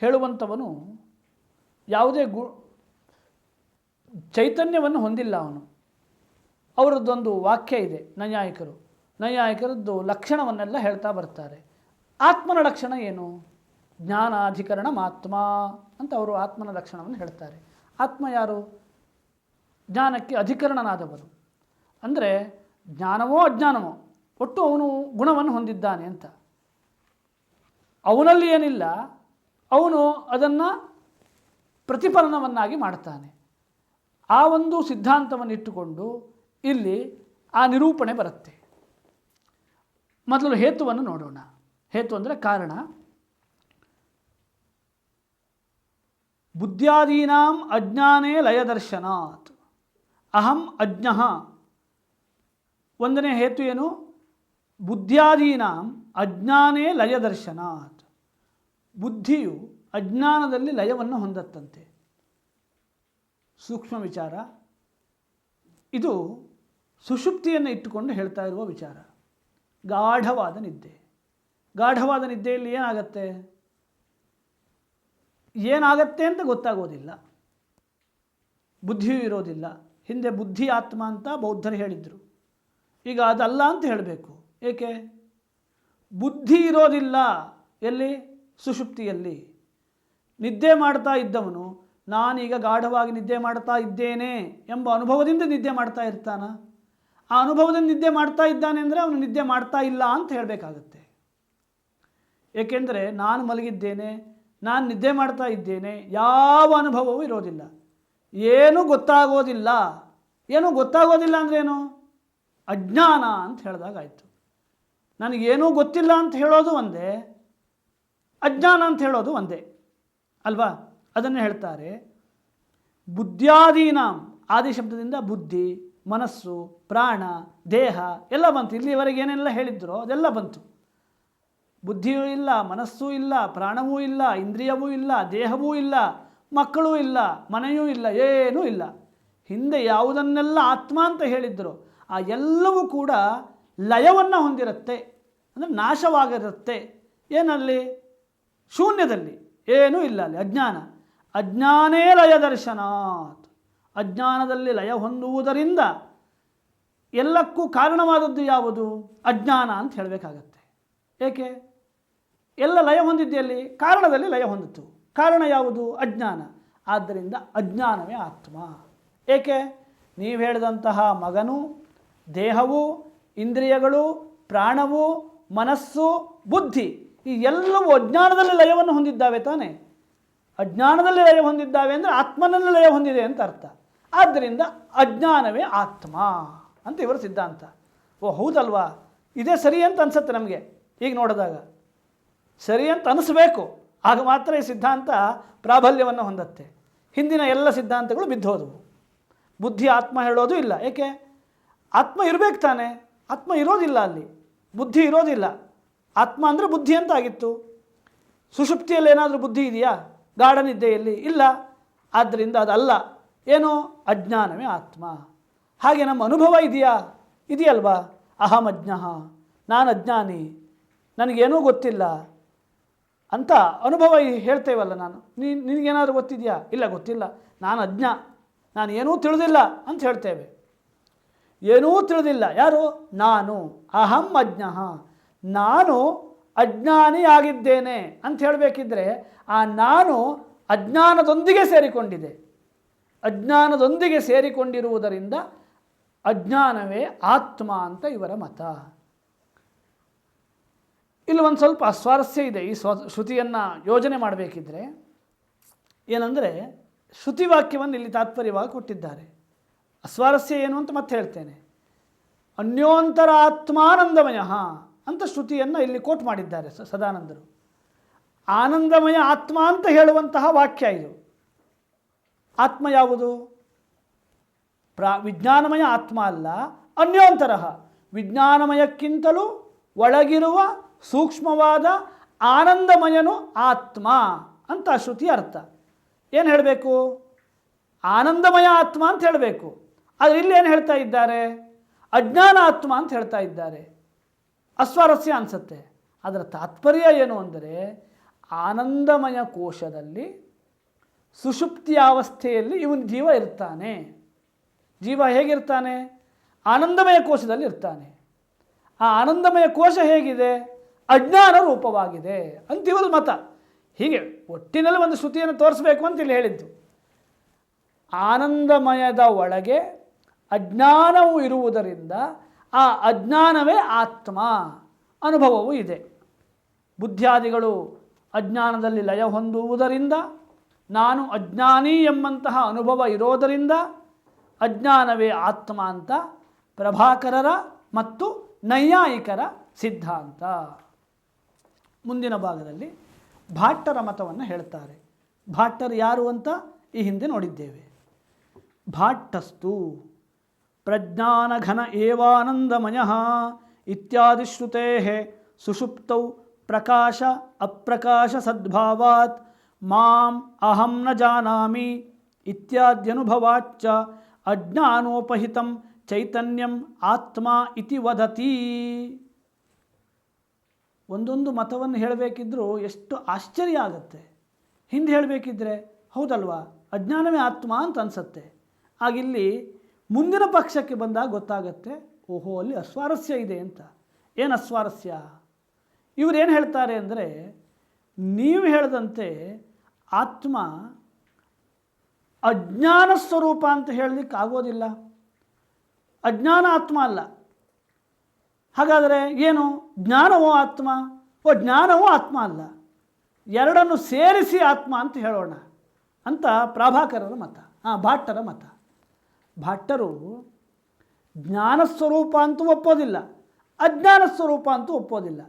ಹೇಳುವಂಥವನು ಯಾವುದೇ ಗು, ಚೈತನ್ಯವನ್ನು ಹೊಂದಿಲ್ಲ ಅವನು. ಅವರದ್ದೊಂದು ವಾಕ್ಯ ಇದೆ, ನೈಯಾಯಿಕರು. ನೈಯಾಯಿಕರದ್ದು ಲಕ್ಷಣವನ್ನೆಲ್ಲ ಹೇಳ್ತಾ ಬರ್ತಾರೆ. ಆತ್ಮನ ಲಕ್ಷಣ ಏನು? ಜ್ಞಾನಾಧಿಕರಣ ಆತ್ಮ ಅಂತ ಅವರು ಆತ್ಮನ ಲಕ್ಷಣವನ್ನು ಹೇಳ್ತಾರೆ. ಆತ್ಮ ಯಾರು? ಜ್ಞಾನಕ್ಕೆ ಅಧಿಕರಣನಾದವನು ಅಂದರೆ ಜ್ಞಾನವೋ ಅಜ್ಞಾನವೋ, ಒಟ್ಟು ಅವನು ಗುಣವನ್ನು ಹೊಂದಿದ್ದಾನೆ ಅಂತ. ಅವನಲ್ಲಿ ಏನಿಲ್ಲ, ಅವನು ಅದನ್ನು ಪ್ರತಿಫಲನವನ್ನಾಗಿ ಮಾಡ್ತಾನೆ ಆ ಒಂದು ಸಿದ್ಧಾಂತವನ್ನು ಇಟ್ಟುಕೊಂಡು ಇಲ್ಲಿ ಆ ನಿರೂಪಣೆ ಬರುತ್ತೆ. ಮೊದಲು ಹೇತುವನ್ನು ನೋಡೋಣ. ಹೇತು ಅಂದರೆ ಕಾರಣ. ಬುದ್ಧ್ಯಾದೀನಾಂ ಅಜ್ಞಾನೇ ಲಯದರ್ಶನಾತ್. ಅಹಂ ಅಜ್ಞ. ಒಂದನೇ ಹೇತು ಏನು? ಬುದ್ಧ್ಯಾದೀನಾಂ ಅಜ್ಞಾನೇ ಲಯದರ್ಶನಾತ್ ಬುದ್ಧಿಯು ಅಜ್ಞಾನದಲ್ಲಿ ಲಯವನ್ನು ಹೊಂದತ್ತಂತೆ. ಸೂಕ್ಷ್ಮ ವಿಚಾರ. ಇದು ಸುಷುಪ್ತಿಯನ್ನು ಇಟ್ಟುಕೊಂಡು ಹೇಳ್ತಾ ಇರುವ ವಿಚಾರ. ಗಾಢವಾದ ನಿದ್ದೆ. ಗಾಢವಾದ ನಿದ್ದೆಯಲ್ಲಿ ಏನಾಗತ್ತೆ? ಏನಾಗತ್ತೆ ಅಂತ ಗೊತ್ತಾಗೋದಿಲ್ಲ. ಬುದ್ಧಿಯೂ ಇರೋದಿಲ್ಲ. ಹಿಂದೆ ಬುದ್ಧಿ ಆತ್ಮ ಅಂತ ಬೌದ್ಧರು ಹೇಳಿದರು. ಈಗ ಅದಲ್ಲ ಅಂತ ಹೇಳಬೇಕು. ಏಕೆ? ಬುದ್ಧಿ ಇರೋದಿಲ್ಲ ಎಲ್ಲಿ? ಸುಷುಪ್ತಿಯಲ್ಲಿ. ನಿದ್ದೆ ಮಾಡ್ತಾ ಇದ್ದವನು, ನಾನೀಗ ಗಾಢವಾಗಿ ನಿದ್ದೆ ಮಾಡ್ತಾ ಇದ್ದೇನೆ ಎಂಬ ಅನುಭವದಿಂದ ನಿದ್ದೆ ಮಾಡ್ತಾ ಇರ್ತಾನ. ಆ ಅನುಭವದಿಂದ ನಿದ್ದೆ ಮಾಡ್ತಾ ಇದ್ದಾನೆ ಅಂದರೆ ಅವನು ನಿದ್ದೆ ಮಾಡ್ತಾ ಇಲ್ಲ ಅಂತ ಹೇಳಬೇಕಾಗತ್ತೆ. ಏಕೆಂದರೆ ನಾನು ಮಲಗಿದ್ದೇನೆ, ನಾನು ನಿದ್ದೆ ಮಾಡ್ತಾ ಇದ್ದೇನೆ, ಯಾವ ಅನುಭವವೂ ಇರೋದಿಲ್ಲ. ಏನೂ ಗೊತ್ತಾಗೋದಿಲ್ಲ. ಏನೂ ಗೊತ್ತಾಗೋದಿಲ್ಲ ಅಂದ್ರೇನು ಅಜ್ಞಾನ ಅಂತ ಹೇಳಿದಾಗಾಯಿತು. ನನಗೇನೂ ಗೊತ್ತಿಲ್ಲ ಅಂತ ಹೇಳೋದು ಒಂದೇ, ಅಜ್ಞಾನ ಅಂತ ಹೇಳೋದು ಒಂದೇ. ಅಲ್ವಾ? ಅದನ್ನು ಹೇಳ್ತಾರೆ, ಬುದ್ಧ್ಯಾದೀನಾಂ, ಆದಿ ಶಬ್ದದಿಂದ ಬುದ್ಧಿ, ಮನಸ್ಸು, ಪ್ರಾಣ, ದೇಹ ಎಲ್ಲ ಬಂತು. ಇಲ್ಲಿವರೆಗೆ ಏನೆಲ್ಲ ಹೇಳಿದ್ರೋ ಅದೆಲ್ಲ ಬಂತು. ಬುದ್ಧಿಯೂ ಇಲ್ಲ, ಮನಸ್ಸೂ ಇಲ್ಲ, ಪ್ರಾಣವೂ ಇಲ್ಲ, ಇಂದ್ರಿಯವೂ ಇಲ್ಲ, ದೇಹವೂ ಇಲ್ಲ, ಮಕ್ಕಳೂ ಇಲ್ಲ, ಮನೆಯೂ ಇಲ್ಲ, ಏನೂ ಇಲ್ಲ. ಹಿಂದೆ ಯಾವುದನ್ನೆಲ್ಲ ಆತ್ಮ ಅಂತ ಹೇಳಿದ್ರು ಆ ಎಲ್ಲವೂ ಕೂಡ ಲಯವನ್ನು ಹೊಂದಿರುತ್ತೆ, ಅಂದರೆ ನಾಶವಾಗಿರುತ್ತೆ. ಏನಲ್ಲಿ? ಶೂನ್ಯದಲ್ಲಿ. ಏನೂ ಇಲ್ಲ ಅಲ್ಲಿ. ಅಜ್ಞಾನ. ಅಜ್ಞಾನೇ ಲಯ ದರ್ಶನಾತ್. ಅಜ್ಞಾನದಲ್ಲಿ ಲಯ ಹೊಂದುವುದರಿಂದ ಎಲ್ಲಕ್ಕೂ ಕಾರಣವಾದದ್ದು ಯಾವುದು? ಅಜ್ಞಾನ ಅಂತ ಹೇಳಬೇಕಾಗತ್ತೆ. ಏಕೆ? ಎಲ್ಲ ಲಯ ಹೊಂದಿದ್ದೆಯಲ್ಲಿ ಕಾರಣದಲ್ಲಿ ಲಯ ಹೊಂದಿತು ಕಾರಣ ಯಾವುದು? ಅಜ್ಞಾನ. ಆದ್ದರಿಂದ ಅಜ್ಞಾನವೇ ಆತ್ಮ. ಏಕೆ? ನೀವು ಹೇಳಿದಂತಹ ಮಗನು ದೇಹವು, ಇಂದ್ರಿಯಗಳು, ಪ್ರಾಣವು, ಮನಸ್ಸು, ಬುದ್ಧಿ ಈ ಎಲ್ಲವೂ ಅಜ್ಞಾನದಲ್ಲಿ ಲಯವನ್ನು ಹೊಂದಿದ್ದಾವೆ ತಾನೇ. ಅಜ್ಞಾನದಲ್ಲಿ ಲಯ ಹೊಂದಿದ್ದಾವೆ ಅಂದರೆ ಆತ್ಮನಲ್ಲಿ ಲಯ ಹೊಂದಿದೆ ಅಂತ ಅರ್ಥ. ಆದ್ದರಿಂದ ಅಜ್ಞಾನವೇ ಆತ್ಮ ಅಂತ ಇವರ ಸಿದ್ಧಾಂತ. ಓ, ಹೌದಲ್ವಾ? ಇದೇ ಸರಿ ಅಂತ ಅನಿಸುತ್ತೆ ನಮಗೆ ಈಗ ನೋಡಿದಾಗ. ಸರಿ ಅಂತ ಅನಿಸ್ಬೇಕು. ಆಗ ಮಾತ್ರ ಈ ಸಿದ್ಧಾಂತ ಪ್ರಾಬಲ್ಯವನ್ನು ಹೊಂದತ್ತೆ. ಹಿಂದಿನ ಎಲ್ಲ ಸಿದ್ಧಾಂತಗಳು ಬಿದ್ದೋದವು. ಬುದ್ಧಿ, ಆತ್ಮ ಹೇಳೋದು ಇಲ್ಲ. ಏಕೆ? ಆತ್ಮ ಇರಬೇಕು ತಾನೆ. ಆತ್ಮ ಇರೋದಿಲ್ಲ ಅಲ್ಲಿ. ಬುದ್ಧಿ ಇರೋದಿಲ್ಲ. ಆತ್ಮ ಅಂದರೆ ಬುದ್ಧಿ ಅಂತ ಆಗಿತ್ತು. ಸುಷುಪ್ತಿಯಲ್ಲಿ ಏನಾದರೂ ಬುದ್ಧಿ ಇದೆಯಾ? ಗಾಢ ನಿದ್ದೆಯಲ್ಲಿ ಇಲ್ಲ. ಆದ್ದರಿಂದ ಅದಲ್ಲ. ಏನು ಅಜ್ಞಾನವೇ ಆತ್ಮ. ಹಾಗೆ ನಮ್ಮ ಅನುಭವ ಇದೆಯಾ? ಇದೆಯಲ್ವಾ? ಅಹಮಜ್ಞ ನಾನು ಅಜ್ಞಾನಿ. ನನಗೇನೂ ಗೊತ್ತಿಲ್ಲ. ಅಂತ ಅನುಭವ ಹೇಳ್ತೇವಲ್ಲ ನಾನು. ನೀ ನಿನಗೇನಾದರೂ ಗೊತ್ತಿದೆಯಾ? ಇಲ್ಲ, ಗೊತ್ತಿಲ್ಲ. ನಾನು ಅಜ್ಞ. ನಾನು ಏನೂ ತಿಳಿದಿಲ್ಲ ಅಂತ ಹೇಳ್ತೇವೆ. ಏನೂ ತಿಳಿದಿಲ್ಲ. ಯಾರು? ನಾನು. ಅಹಂ ಅಜ್ಞ. ನಾನು ಅಜ್ಞಾನಿಯಾಗಿದ್ದೇನೆ ಅಂತ ಹೇಳಬೇಕಿದ್ರೆ ಆ ನಾನು ಅಜ್ಞಾನದೊಂದಿಗೆ ಸೇರಿಕೊಂಡಿದೆ. ಅಜ್ಞಾನದೊಂದಿಗೆ ಸೇರಿಕೊಂಡಿರುವುದರಿಂದ ಅಜ್ಞಾನವೇ ಆತ್ಮ ಅಂತ ಇವರ ಮತ. ಇಲ್ಲಿ ಒಂದು ಸ್ವಲ್ಪ ಅಸ್ವಾರಸ್ಯ ಇದೆ ಈ ಸ್ವ, ಶ್ರುತಿಯನ್ನು ಯೋಜನೆ ಮಾಡಬೇಕಿದ್ರೆ. ಏನಂದರೆ ಶ್ರುತಿ ವಾಕ್ಯವನ್ನು ಇಲ್ಲಿ ತಾತ್ಪರ್ಯವಾಗಿ ಕೊಟ್ಟಿದ್ದಾರೆ. ಅಸ್ವಾರಸ್ಯ ಏನು ಅಂತ ಮತ್ತೆ ಹೇಳ್ತೇನೆ. ಅನ್ಯೋಂತರ ಆತ್ಮಾನಂದಮಯ ಅಂತ ಶ್ರುತಿಯನ್ನು ಇಲ್ಲಿ ಕೋಟ್ ಮಾಡಿದ್ದಾರೆ ಸದಾನಂದರು. ಆನಂದಮಯ ಆತ್ಮ ಅಂತ ಹೇಳುವಂತಹ ವಾಕ್ಯ ಇದು. ಆತ್ಮ ಯಾವುದು? ಪ್ರಾ, ವಿಜ್ಞಾನಮಯ ಆತ್ಮ ಅಲ್ಲ, ಅನ್ಯೋಂತರ. ವಿಜ್ಞಾನಮಯಕ್ಕಿಂತಲೂ ಒಳಗಿರುವ ಸೂಕ್ಷ್ಮವಾದ ಆನಂದಮಯನು ಆತ್ಮ ಅಂತ ಶ್ರುತಿ ಅರ್ಥ. ಏನು ಹೇಳಬೇಕು? ಆನಂದಮಯ ಆತ್ಮ ಅಂತ ಹೇಳಬೇಕು. ಆದರೆ ಇಲ್ಲಿ ಏನು ಹೇಳ್ತಾ ಇದ್ದಾರೆ? ಅಜ್ಞಾನ ಆತ್ಮ ಅಂತ ಹೇಳ್ತಾ ಇದ್ದಾರೆ. ಅಸ್ವಾರಸ್ಯ ಅನಿಸುತ್ತೆ. ಅದರ ತಾತ್ಪರ್ಯ ಏನು ಅಂದರೆ ಆನಂದಮಯ ಕೋಶದಲ್ಲಿ ಸುಷುಪ್ತಿಯಾವಸ್ಥೆಯಲ್ಲಿ ಇವನು ಜೀವ ಇರ್ತಾನೆ. ಜೀವ ಹೇಗಿರ್ತಾನೆ? ಆನಂದಮಯ ಕೋಶದಲ್ಲಿ ಇರ್ತಾನೆ. ಆ ಆನಂದಮಯ ಕೋಶ ಹೇಗಿದೆ? ಅಜ್ಞಾನ ರೂಪವಾಗಿದೆ ಅಂತ ಇವರು ಮತ. ಹೀಗೆ ಒಟ್ಟಿನಲ್ಲಿ ಒಂದು ಶ್ರುತಿಯನ್ನು ತೋರಿಸ್ಬೇಕು ಅಂತ ಇಲ್ಲಿ ಹೇಳಿದ್ದು. ಆನಂದಮಯದ ಒಳಗೆ ಅಜ್ಞಾನವು ಇರುವುದರಿಂದ ಆ ಅಜ್ಞಾನವೇ ಆತ್ಮ ಅನುಭವವೂ ಇದೆ. ಬುದ್ಧಿಯಾದಿಗಳು ಅಜ್ಞಾನದಲ್ಲಿ ಲಯ ಹೊಂದುವುದರಿಂದ, ನಾನು ಅಜ್ಞಾನಿ ಎಂಬಂತಹ ಅನುಭವ ಇರೋದರಿಂದ ಅಜ್ಞಾನವೇ ಆತ್ಮ ಅಂತ ಪ್ರಭಾಕರರ ಮತ್ತು ನೈಯಾಯಿಕರ ಸಿದ್ಧಾಂತ. ಮುಂದಿನ ಭಾಗದಲ್ಲಿ ಭಾಟ್ಟರ ಮತವನ್ನು ಹೇಳ್ತಾರೆ. ಭಾಟ್ಟರು ಯಾರು ಅಂತ ಈ ಹಿಂದೆ ನೋಡಿದ್ದೇವೆ. ಭಾಟ್ಟಸ್ತು ಪ್ರಜ್ಞಾನಘನ ಏವಾನಂದಮಯ ಇತ್ಯಾದಿ ಶ್ರುತೆ ಸುಷುಪ್ತೌ ಪ್ರಕಾಶ ಅಪ್ರಕಾಶ ಸದ್ಭಾವಾತ್ ಮಾಂ ಅಹಂ ನ ಜಾನಾಮಿ ಇತ್ಯಾದ್ಯನುಭವಾಚ್ಚ ಅಜ್ಞಾನೋಪಹಿತಂ ಚೈತನ್ಯಂ ಆತ್ಮ ಇತಿ ವದತಿ. ಒಂದೊಂದು ಮತವನ್ನು ಹೇಳಬೇಕಿದ್ರೂ ಎಷ್ಟು ಆಶ್ಚರ್ಯ ಆಗುತ್ತೆ. ಹಿಂದೆ ಹೇಳಬೇಕಿದ್ರೆ ಹೌದಲ್ವಾ? ಅಜ್ಞಾನವೇ ಆತ್ಮ ಅಂತ ಅನಿಸುತ್ತೆ. ಆಗಿಲ್ಲಿ ಮುಂದಿನ ಪಕ್ಷಕ್ಕೆ ಬಂದಾಗ ಗೊತ್ತಾಗತ್ತೆ, ಓಹೋ, ಅಲ್ಲಿ ಅಸ್ವಾರಸ್ಯ ಇದೆ ಅಂತ. ಏನು ಅಸ್ವಾರಸ್ಯ? ಇವರೇನು ಹೇಳ್ತಾರೆ ಅಂದರೆ, ನೀವು ಹೇಳಿದಂತೆ ಆತ್ಮ ಅಜ್ಞಾನ ಸ್ವರೂಪ ಅಂತ ಹೇಳಲಿಕ್ಕೆ ಆಗೋದಿಲ್ಲ. ಅಜ್ಞಾನ ಆತ್ಮ ಅಲ್ಲ. ಹಾಗಾದರೆ ಏನು? ಜ್ಞಾನವೋ ಆತ್ಮ? ಓ, ಜ್ಞಾನವೋ ಆತ್ಮ ಅಲ್ಲ. ಎರಡನ್ನು ಸೇರಿಸಿ ಆತ್ಮ ಅಂತ ಹೇಳೋಣ ಅಂತ ಪ್ರಭಾಕರರ ಮತ ಹಾಂ ಭಾಟ್ಟರ ಮತ. ಭಟ್ಟರು ಜ್ಞಾನ ಸ್ವರೂಪ ಅಂತೂ ಒಪ್ಪೋದಿಲ್ಲ ಅಜ್ಞಾನ ಸ್ವರೂಪ ಅಂತೂ ಒಪ್ಪೋದಿಲ್ಲ.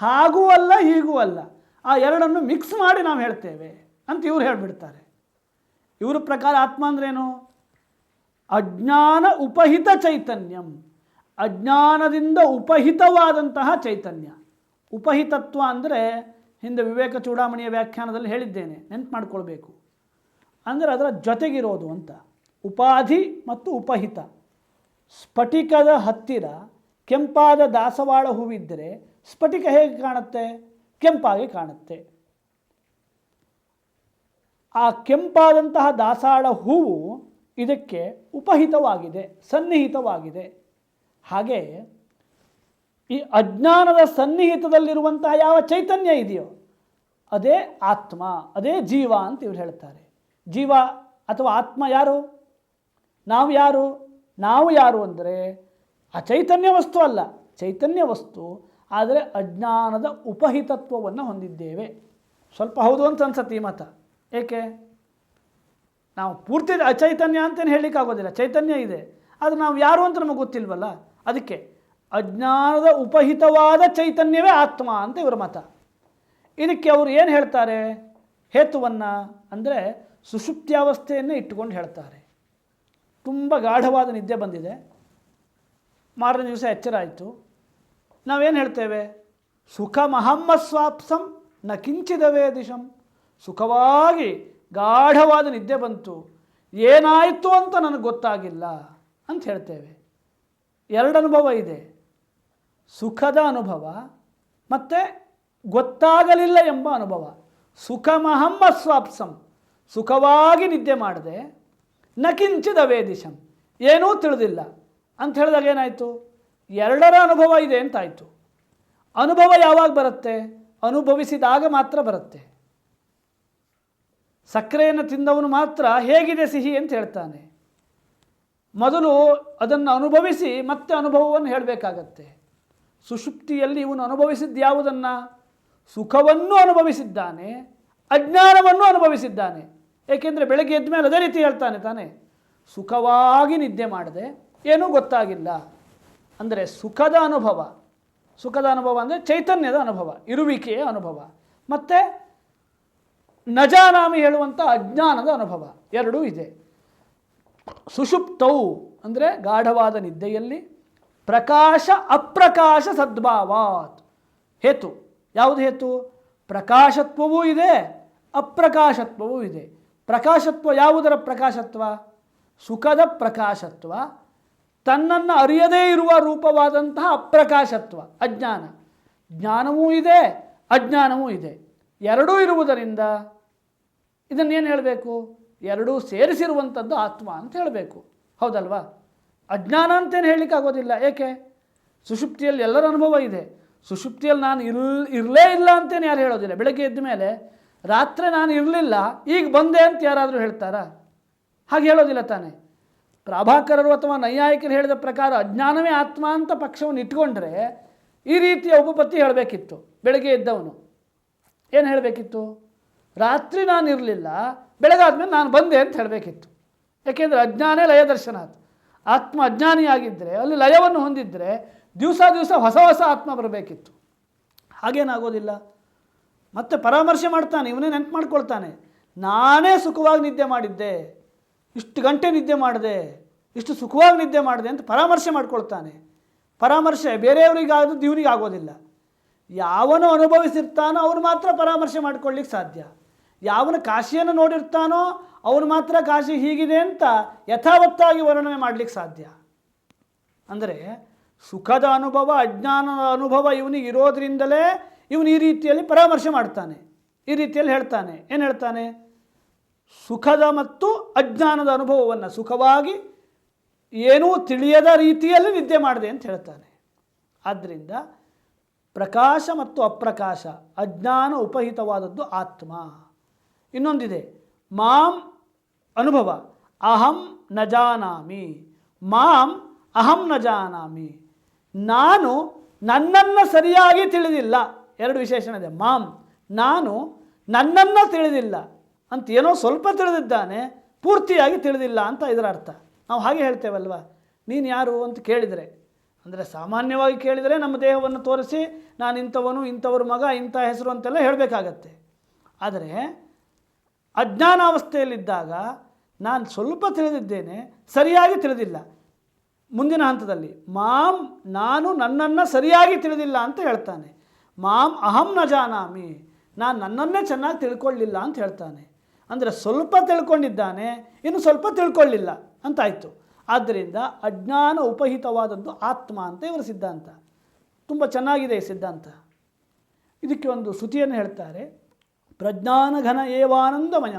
ಹಾಗೂ ಅಲ್ಲ, ಹೀಗೂ ಅಲ್ಲ. ಆ ಎರಡನ್ನು ಮಿಕ್ಸ್ ಮಾಡಿ ನಾವು ಹೇಳ್ತೇವೆ ಅಂತ ಇವ್ರು ಹೇಳಿಬಿಡ್ತಾರೆ. ಇವರ ಪ್ರಕಾರ ಆತ್ಮ ಅಂದ್ರೇನು? ಅಜ್ಞಾನ ಉಪಹಿತ ಚೈತನ್ಯಂ. ಅಜ್ಞಾನದಿಂದ ಉಪಹಿತವಾದಂತಹ ಚೈತನ್ಯ. ಉಪಹಿತತ್ವ ಅಂದರೆ ಹಿಂದೆ ವಿವೇಕ ಚೂಡಾಮಣಿಯ ವ್ಯಾಖ್ಯಾನದಲ್ಲಿ ಹೇಳಿದ್ದೇನೆ, ನೆನ್ಪು ಮಾಡ್ಕೊಳ್ಬೇಕು. ಅಂದರೆ ಅದರ ಜೊತೆಗಿರೋದು ಅಂತ. ಉಪಾಧಿ ಮತ್ತು ಉಪಹಿತ. ಸ್ಫಟಿಕದ ಹತ್ತಿರ ಕೆಂಪಾದ ದಾಸವಾಳ ಹೂವಿದ್ದರೆ ಸ್ಫಟಿಕ ಹೇಗೆ ಕಾಣುತ್ತೆ? ಕೆಂಪಾಗಿ ಕಾಣುತ್ತೆ. ಆ ಕೆಂಪಾದಂತಹ ದಾಸಾಳ ಹೂವು ಇದಕ್ಕೆ ಉಪಹಿತವಾಗಿದೆ, ಸನ್ನಿಹಿತವಾಗಿದೆ. ಹಾಗೆ ಈ ಅಜ್ಞಾನದ ಸನ್ನಿಹಿತದಲ್ಲಿರುವಂತಹ ಯಾವ ಚೈತನ್ಯ ಇದೆಯೋ, ಅದೇ ಆತ್ಮ, ಅದೇ ಜೀವ ಅಂತ ಇವರು ಹೇಳ್ತಾರೆ. ಜೀವ ಅಥವಾ ಆತ್ಮ ಯಾರು? ನಾವು ಯಾರು? ನಾವು ಯಾರು ಅಂದರೆ ಆ ಚೈತನ್ಯ ವಸ್ತು ಅಲ್ಲ, ಚೈತನ್ಯ ವಸ್ತು, ಆದರೆ ಅಜ್ಞಾನದ ಉಪಹಿತತ್ವವನ್ನು ಹೊಂದಿದ್ದೇವೆ. ಸ್ವಲ್ಪ ಹೌದು ಅಂತ ಅನ್ಸತ್ತೆ ಈ ಮತ. ಏಕೆ? ನಾವು ಪೂರ್ತಿ ಅಚೈತನ್ಯ ಅಂತೇನು ಹೇಳಲಿಕ್ಕಾಗೋದಿಲ್ಲ ಚೈತನ್ಯ ಇದೆ. ಆದರೆ ನಾವು ಯಾರು ಅಂತ ನಮಗೆ ಗೊತ್ತಿಲ್ವಲ್ಲ? ಅದಕ್ಕೆ ಅಜ್ಞಾನದ ಉಪಹಿತವಾದ ಚೈತನ್ಯವೇ ಆತ್ಮ ಅಂತ ಇವರ ಮತ. ಇದಕ್ಕೆ ಅವರು ಏನು ಹೇಳ್ತಾರೆ? ಹೇತುವನ್ನು ಅಂದರೆ ಸುಷುಪ್ತ್ಯಾವಸ್ಥೆಯನ್ನೇ ಇಟ್ಟುಕೊಂಡು ಹೇಳ್ತಾರೆ. ತುಂಬ ಗಾಢವಾದ ನಿದ್ದೆ ಬಂದಿದೆ. ಮಾರನೇ ದಿವಸ ಎಚ್ಚರ ಆಯಿತು. ನಾವೇನು ಹೇಳ್ತೇವೆ? ಸುಖ ಮಹಮ್ಮಸ್ವಾಪ್ಸಂ ನ ಕಿಂಚಿದವೇ ದಿಶಂ ಸುಖವಾಗಿ ಗಾಢವಾದ ನಿದ್ದೆ ಬಂತು. ಏನಾಯಿತು ಅಂತ ನನಗೆ ಗೊತ್ತಾಗಿಲ್ಲ ಅಂತ ಹೇಳ್ತೇವೆ. ಎರಡು ಅನುಭವ ಇದೆ. ಸುಖದ ಅನುಭವ ಮತ್ತು ಗೊತ್ತಾಗಲಿಲ್ಲ ಎಂಬ ಅನುಭವ. ಸುಖಮಹಮ್ಮ ಸ್ವಾಪ್ಸಂ. ಸುಖವಾಗಿ ನಿದ್ದೆ ಮಾಡಿದೆ. ನ ಕಿಂಚಿದ ವೇದಿಶಂ. ಏನೂ ತಿಳಿದಿಲ್ಲ. ಅಂತ ಹೇಳಿದಾಗ ಏನಾಯಿತು? ಎರಡರ ಅನುಭವ ಇದೆ ಅಂತಾಯಿತು. ಅನುಭವ ಯಾವಾಗ ಬರುತ್ತೆ? ಅನುಭವಿಸಿದಾಗ ಮಾತ್ರ ಬರುತ್ತೆ. ಸಕ್ಕರೆಯನ್ನು ತಿಂದವನು ಮಾತ್ರ ಹೇಗಿದೆ ಸಿಹಿ ಅಂತ ಹೇಳ್ತಾನೆ. ಮೊದಲು ಅದನ್ನು ಅನುಭವಿಸಿ ಮತ್ತೆ ಅನುಭವವನ್ನು ಹೇಳಬೇಕಾಗತ್ತೆ. ಸುಷುಪ್ತಿಯಲ್ಲಿ ಇವನು ಅನುಭವಿಸಿದ್ದು ಯಾವುದನ್ನು? ಸುಖವನ್ನು ಅನುಭವಿಸಿದ್ದಾನೆ, ಅಜ್ಞಾನವನ್ನು ಅನುಭವಿಸಿದ್ದಾನೆ. ಏಕೆಂದರೆ ಬೆಳಗ್ಗೆ ಎದ್ದ ಮೇಲೆ ಅದೇ ರೀತಿ ಹೇಳ್ತಾನೆ ತಾನೆ, ಸುಖವಾಗಿ ನಿದ್ದೆ ಮಾಡಿದೆ ಏನೂ ಗೊತ್ತಾಗಿಲ್ಲ. ಅಂದರೆ ಸುಖದ ಅನುಭವ. ಸುಖದ ಅನುಭವ ಅಂದರೆ ಚೈತನ್ಯದ ಅನುಭವ, ಇರುವಿಕೆಯ ಅನುಭವ. ಮತ್ತು ನಜಾನಾಮಿ ಹೇಳುವಂಥ ಅಜ್ಞಾನದ ಅನುಭವ, ಎರಡೂ ಇದೆ. ಸುಷುಪ್ತವು ಅಂದರೆ ಗಾಢವಾದ ನಿದ್ದೆಯಲ್ಲಿ, ಪ್ರಕಾಶ ಅಪ್ರಕಾಶ ಸದ್ಭಾವಾತ್. ಹೇತು, ಯಾವುದು ಹೇತು? ಪ್ರಕಾಶತ್ವವೂ ಇದೆ, ಅಪ್ರಕಾಶತ್ವವೂ ಇದೆ. ಪ್ರಕಾಶತ್ವ ಯಾವುದರ ಪ್ರಕಾಶತ್ವ? ಸುಖದ ಪ್ರಕಾಶತ್ವ. ತನ್ನನ್ನು ಅರಿಯದೇ ಇರುವ ರೂಪವಾದಂತಹ ಅಪ್ರಕಾಶತ್ವ, ಅಜ್ಞಾನ. ಜ್ಞಾನವೂ ಇದೆ, ಅಜ್ಞಾನವೂ ಇದೆ. ಎರಡೂ ಇರುವುದರಿಂದ ಇದನ್ನೇನು ಹೇಳಬೇಕು? ಎರಡೂ ಸೇರಿಸಿರುವಂಥದ್ದು ಆತ್ಮ ಅಂತ ಹೇಳಬೇಕು. ಹೌದಲ್ವಾ? ಅಜ್ಞಾನ ಅಂತೇನು ಹೇಳಲಿಕ್ಕೆ ಆಗೋದಿಲ್ಲ. ಏಕೆ? ಸುಷುಪ್ತಿಯಲ್ಲಿ ಎಲ್ಲರ ಅನುಭವ ಇದೆ. ಸುಷುಪ್ತಿಯಲ್ಲಿ ನಾನು ಇಲ್, ಇರಲೇ ಇಲ್ಲ ಅಂತೇನು ಯಾರು ಹೇಳೋದಿಲ್ಲ. ಬೆಳಗ್ಗೆ ಎದ್ದ ಮೇಲೆ ರಾತ್ರಿ ನಾನು ಇರಲಿಲ್ಲ, ಈಗ ಬಂದೆ ಅಂತ ಯಾರಾದರೂ ಹೇಳ್ತಾರಾ? ಹಾಗೆ ಹೇಳೋದಿಲ್ಲ ತಾನೆ. ಪ್ರಭಾಕರರು ಅಥವಾ ನೈಯಾಯಿಕರು ಹೇಳಿದ ಪ್ರಕಾರ ಅಜ್ಞಾನವೇ ಆತ್ಮ ಅಂತ ಪಕ್ಷವನ್ನು ಇಟ್ಕೊಂಡ್ರೆ ಈ ರೀತಿಯ ಉಪಪತ್ತಿ ಹೇಳಬೇಕಿತ್ತು. ಬೆಳಗ್ಗೆ ಎದ್ದವನು. ಏನು ಹೇಳಬೇಕಿತ್ತು? ರಾತ್ರಿ ನಾನು ಇರಲಿಲ್ಲ, ಬೆಳಗಾದ್ಮೇಲೆ ನಾನು ಬಂದೆ ಅಂತ ಹೇಳಬೇಕಿತ್ತು. ಯಾಕೆಂದರೆ ಅಜ್ಞಾನೇ ಲಯ ದರ್ಶನ ಆಯ್ತು ಆತ್ಮ ಅಜ್ಞಾನಿಯಾಗಿದ್ದರೆ ಅಲ್ಲಿ ಲಯವನ್ನು ಹೊಂದಿದ್ದರೆ ದಿವಸ ದಿವಸ ಹೊಸ ಹೊಸ ಆತ್ಮ ಬರಬೇಕಿತ್ತು. ಹಾಗೇನಾಗೋದಿಲ್ಲ. ಮತ್ತೆ ಪರಾಮರ್ಶೆ ಮಾಡ್ತಾನೆ, ಇವನೇ ನೆನ್ಪು ಮಾಡ್ಕೊಳ್ತಾನೆ. ನಾನೇ ಸುಖವಾಗಿ ನಿದ್ದೆ ಮಾಡಿದ್ದೆ, ಇಷ್ಟು ಗಂಟೆ ನಿದ್ದೆ ಮಾಡಿದೆ, ಇಷ್ಟು ಸುಖವಾಗಿ ನಿದ್ದೆ ಮಾಡಿದೆ ಅಂತ ಪರಾಮರ್ಶೆ ಮಾಡ್ಕೊಳ್ತಾನೆ. ಪರಾಮರ್ಶೆ ಬೇರೆಯವರಿಗಾಗೋದು ಇವನಿಗೆ ಆಗೋದಿಲ್ಲ. ಯಾವನು ಅನುಭವಿಸಿರ್ತಾನೋ ಅವನು ಮಾತ್ರ ಪರಾಮರ್ಶೆ ಮಾಡ್ಕೊಳ್ಳಿಕ್ಕೆ ಸಾಧ್ಯ. ಯಾವನು ಕಾಶಿಯನ್ನು ನೋಡಿರ್ತಾನೋ ಅವನು ಮಾತ್ರ ಕಾಶಿ ಹೀಗಿದೆ ಅಂತ ಯಥಾವತ್ತಾಗಿ ವರ್ಣನೆ ಮಾಡಲಿಕ್ಕೆ ಸಾಧ್ಯ. ಅಂದರೆ ಸುಖದ ಅನುಭವ, ಅಜ್ಞಾನದ ಅನುಭವ ಇವನಿಗೆ ಇರೋದ್ರಿಂದಲೇ ಇವನು ಈ ರೀತಿಯಲ್ಲಿ ಪರಾಮರ್ಶೆ ಮಾಡ್ತಾನೆ. ಈ ರೀತಿಯಲ್ಲಿ ಹೇಳ್ತಾನೆ. ಏನು ಹೇಳ್ತಾನೆ? ಸುಖದ ಮತ್ತು ಅಜ್ಞಾನದ ಅನುಭವವನ್ನು ಸುಖವಾಗಿ ಏನೂ ತಿಳಿಯದ ರೀತಿಯಲ್ಲಿ ನಿದ್ದೆ ಮಾಡಿದೆ ಅಂತ ಹೇಳ್ತಾನೆ. ಆದ್ದರಿಂದ ಪ್ರಕಾಶ ಮತ್ತು ಅಪ್ರಕಾಶ, ಅಜ್ಞಾನ ಉಪಹಿತವಾದದ್ದು ಆತ್ಮ. ಇನ್ನೊಂದಿದೆ, ಮಾಂ ಅನುಭವ, ಅಹಂ ನ ಜಾನಾಮಿ. ಮಾಂ ಅಹಂ ನ ಜಾನಾಮಿ. ನಾನು ನನ್ನನ್ನು ಸರಿಯಾಗಿ ತಿಳಿದಿಲ್ಲ. ಎರಡು ವಿಶೇಷಣ ಇದೆ. ಮಾಮ್ ನಾನು ನನ್ನನ್ನು ತಿಳಿದಿಲ್ಲ ಅಂತ ಏನೋ ಸ್ವಲ್ಪ ತಿಳಿದಿದ್ದಾನೆ, ಪೂರ್ತಿಯಾಗಿ ತಿಳಿದಿಲ್ಲ ಅಂತ ಇದರ ಅರ್ಥ. ನಾವು ಹಾಗೆ ಹೇಳ್ತೇವಲ್ವ? ನೀನು ಯಾರು ಅಂತ ಕೇಳಿದರೆ, ಅಂದರೆ ಸಾಮಾನ್ಯವಾಗಿ ಕೇಳಿದರೆ ನಮ್ಮ ದೇಹವನ್ನು ತೋರಿಸಿ, ನಾನು ಇಂಥವನು, ಇಂಥವ್ರ ಮಗ, ಇಂಥ ಹೆಸರು ಅಂತೆಲ್ಲ ಹೇಳಬೇಕಾಗತ್ತೆ. ಆದರೆ ಅಜ್ಞಾನಾವಸ್ಥೆಯಲ್ಲಿದ್ದಾಗ ನಾನು ಸ್ವಲ್ಪ ತಿಳಿದಿದ್ದೇನೆ, ಸರಿಯಾಗಿ ತಿಳಿದಿಲ್ಲ. ಮುಂದಿನ ಹಂತದಲ್ಲಿ ಮಾಮ್ ನಾನು ನನ್ನನ್ನು ಸರಿಯಾಗಿ ತಿಳಿದಿಲ್ಲ ಅಂತ ಹೇಳ್ತಾನೆ. ಮಾಂ ಅಹಂ ನ ಜಾನಾಮಿ. ನಾನು ನನ್ನನ್ನೇ ಚೆನ್ನಾಗಿ ತಿಳ್ಕೊಳ್ಳಿಲ್ಲ ಅಂತ ಹೇಳ್ತಾನೆ. ಅಂದರೆ ಸ್ವಲ್ಪ ತಿಳ್ಕೊಂಡಿದ್ದಾನೆ, ಇನ್ನು ಸ್ವಲ್ಪ ತಿಳ್ಕೊಳ್ಳಿಲ್ಲ ಅಂತಾಯಿತು. ಆದ್ದರಿಂದ ಅಜ್ಞಾನ ಉಪಹಿತವಾದದ್ದು ಆತ್ಮ ಅಂತ ಇವರ ಸಿದ್ಧಾಂತ. ತುಂಬ ಚೆನ್ನಾಗಿದೆ ಈ ಸಿದ್ಧಾಂತ. ಇದಕ್ಕೆ ಒಂದು ಶ್ರುತಿಯನ್ನು ಹೇಳ್ತಾರೆ. ಪ್ರಜ್ಞಾನಘನ ಏವಾನಂದಮಯ.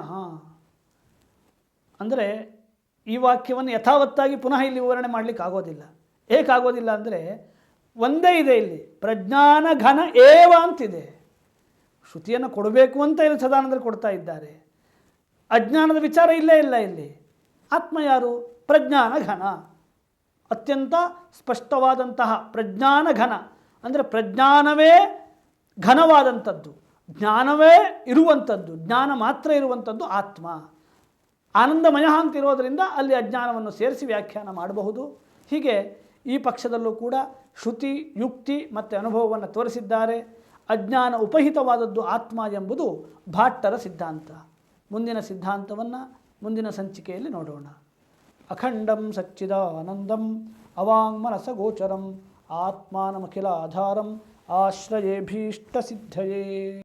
ಅಂದರೆ ಈ ವಾಕ್ಯವನ್ನು ಯಥಾವತ್ತಾಗಿ ಪುನಃ ಇಲ್ಲಿ ವಿವರಣೆ ಮಾಡಲಿಕ್ಕೆ ಆಗೋದಿಲ್ಲ. ಏಕಾಗೋದಿಲ್ಲ ಅಂದರೆ ಒಂದೇ ಇದೆ ಇಲ್ಲಿ. ಪ್ರಜ್ಞಾನ ಘನ ಏವ ಅಂತಿದೆ. ಶ್ರುತಿಯನ್ನು ಕೊಡಬೇಕು ಅಂತ ಇಲ್ಲಿ ಸದಾನಂದರು ಕೊಡ್ತಾ ಇದ್ದಾರೆ. ಅಜ್ಞಾನದ ವಿಚಾರ ಇಲ್ಲೇ ಇಲ್ಲ ಇಲ್ಲಿ. ಆತ್ಮ ಯಾರು? ಪ್ರಜ್ಞಾನ ಘನ. ಅತ್ಯಂತ ಸ್ಪಷ್ಟವಾದಂತಹ ಪ್ರಜ್ಞಾನ ಘನ. ಅಂದರೆ ಪ್ರಜ್ಞಾನವೇ ಘನವಾದಂಥದ್ದು. ಜ್ಞಾನವೇ ಇರುವಂಥದ್ದು. ಜ್ಞಾನ ಮಾತ್ರ ಇರುವಂಥದ್ದು ಆತ್ಮ. ಆನಂದಮಯ ಅಂತ ಇರೋದರಿಂದ ಅಲ್ಲಿ ಅಜ್ಞಾನವನ್ನು ಸೇರಿಸಿ ವ್ಯಾಖ್ಯಾನ ಮಾಡಬಹುದು. ಹೀಗೆ ಈ ಪಕ್ಷದಲ್ಲೂ ಕೂಡ ಶ್ರುತಿ, ಯುಕ್ತಿ ಮತ್ತು ಅನುಭವವನ್ನು ತೋರಿಸಿದ್ದಾರೆ. ಅಜ್ಞಾನ ಉಪಹಿತವಾದದ್ದು ಆತ್ಮ ಎಂಬುದು ಭಾಟ್ಟರ ಸಿದ್ಧಾಂತ. ಮುಂದಿನ ಸಿದ್ಧಾಂತವನ್ನು ಮುಂದಿನ ಸಂಚಿಕೆಯಲ್ಲಿ ನೋಡೋಣ. ಅಖಂಡಂ ಸಚ್ಚಿದಾನಂದಂ ಅವಾಂಗ್ಮನಸ ಗೋಚರಂ ಆತ್ಮಾನಮಖಿಲ ಆಧಾರಂ ಆಶ್ರಯೇಭೀಷ್ಟ ಸಿದ್ಧಯೇ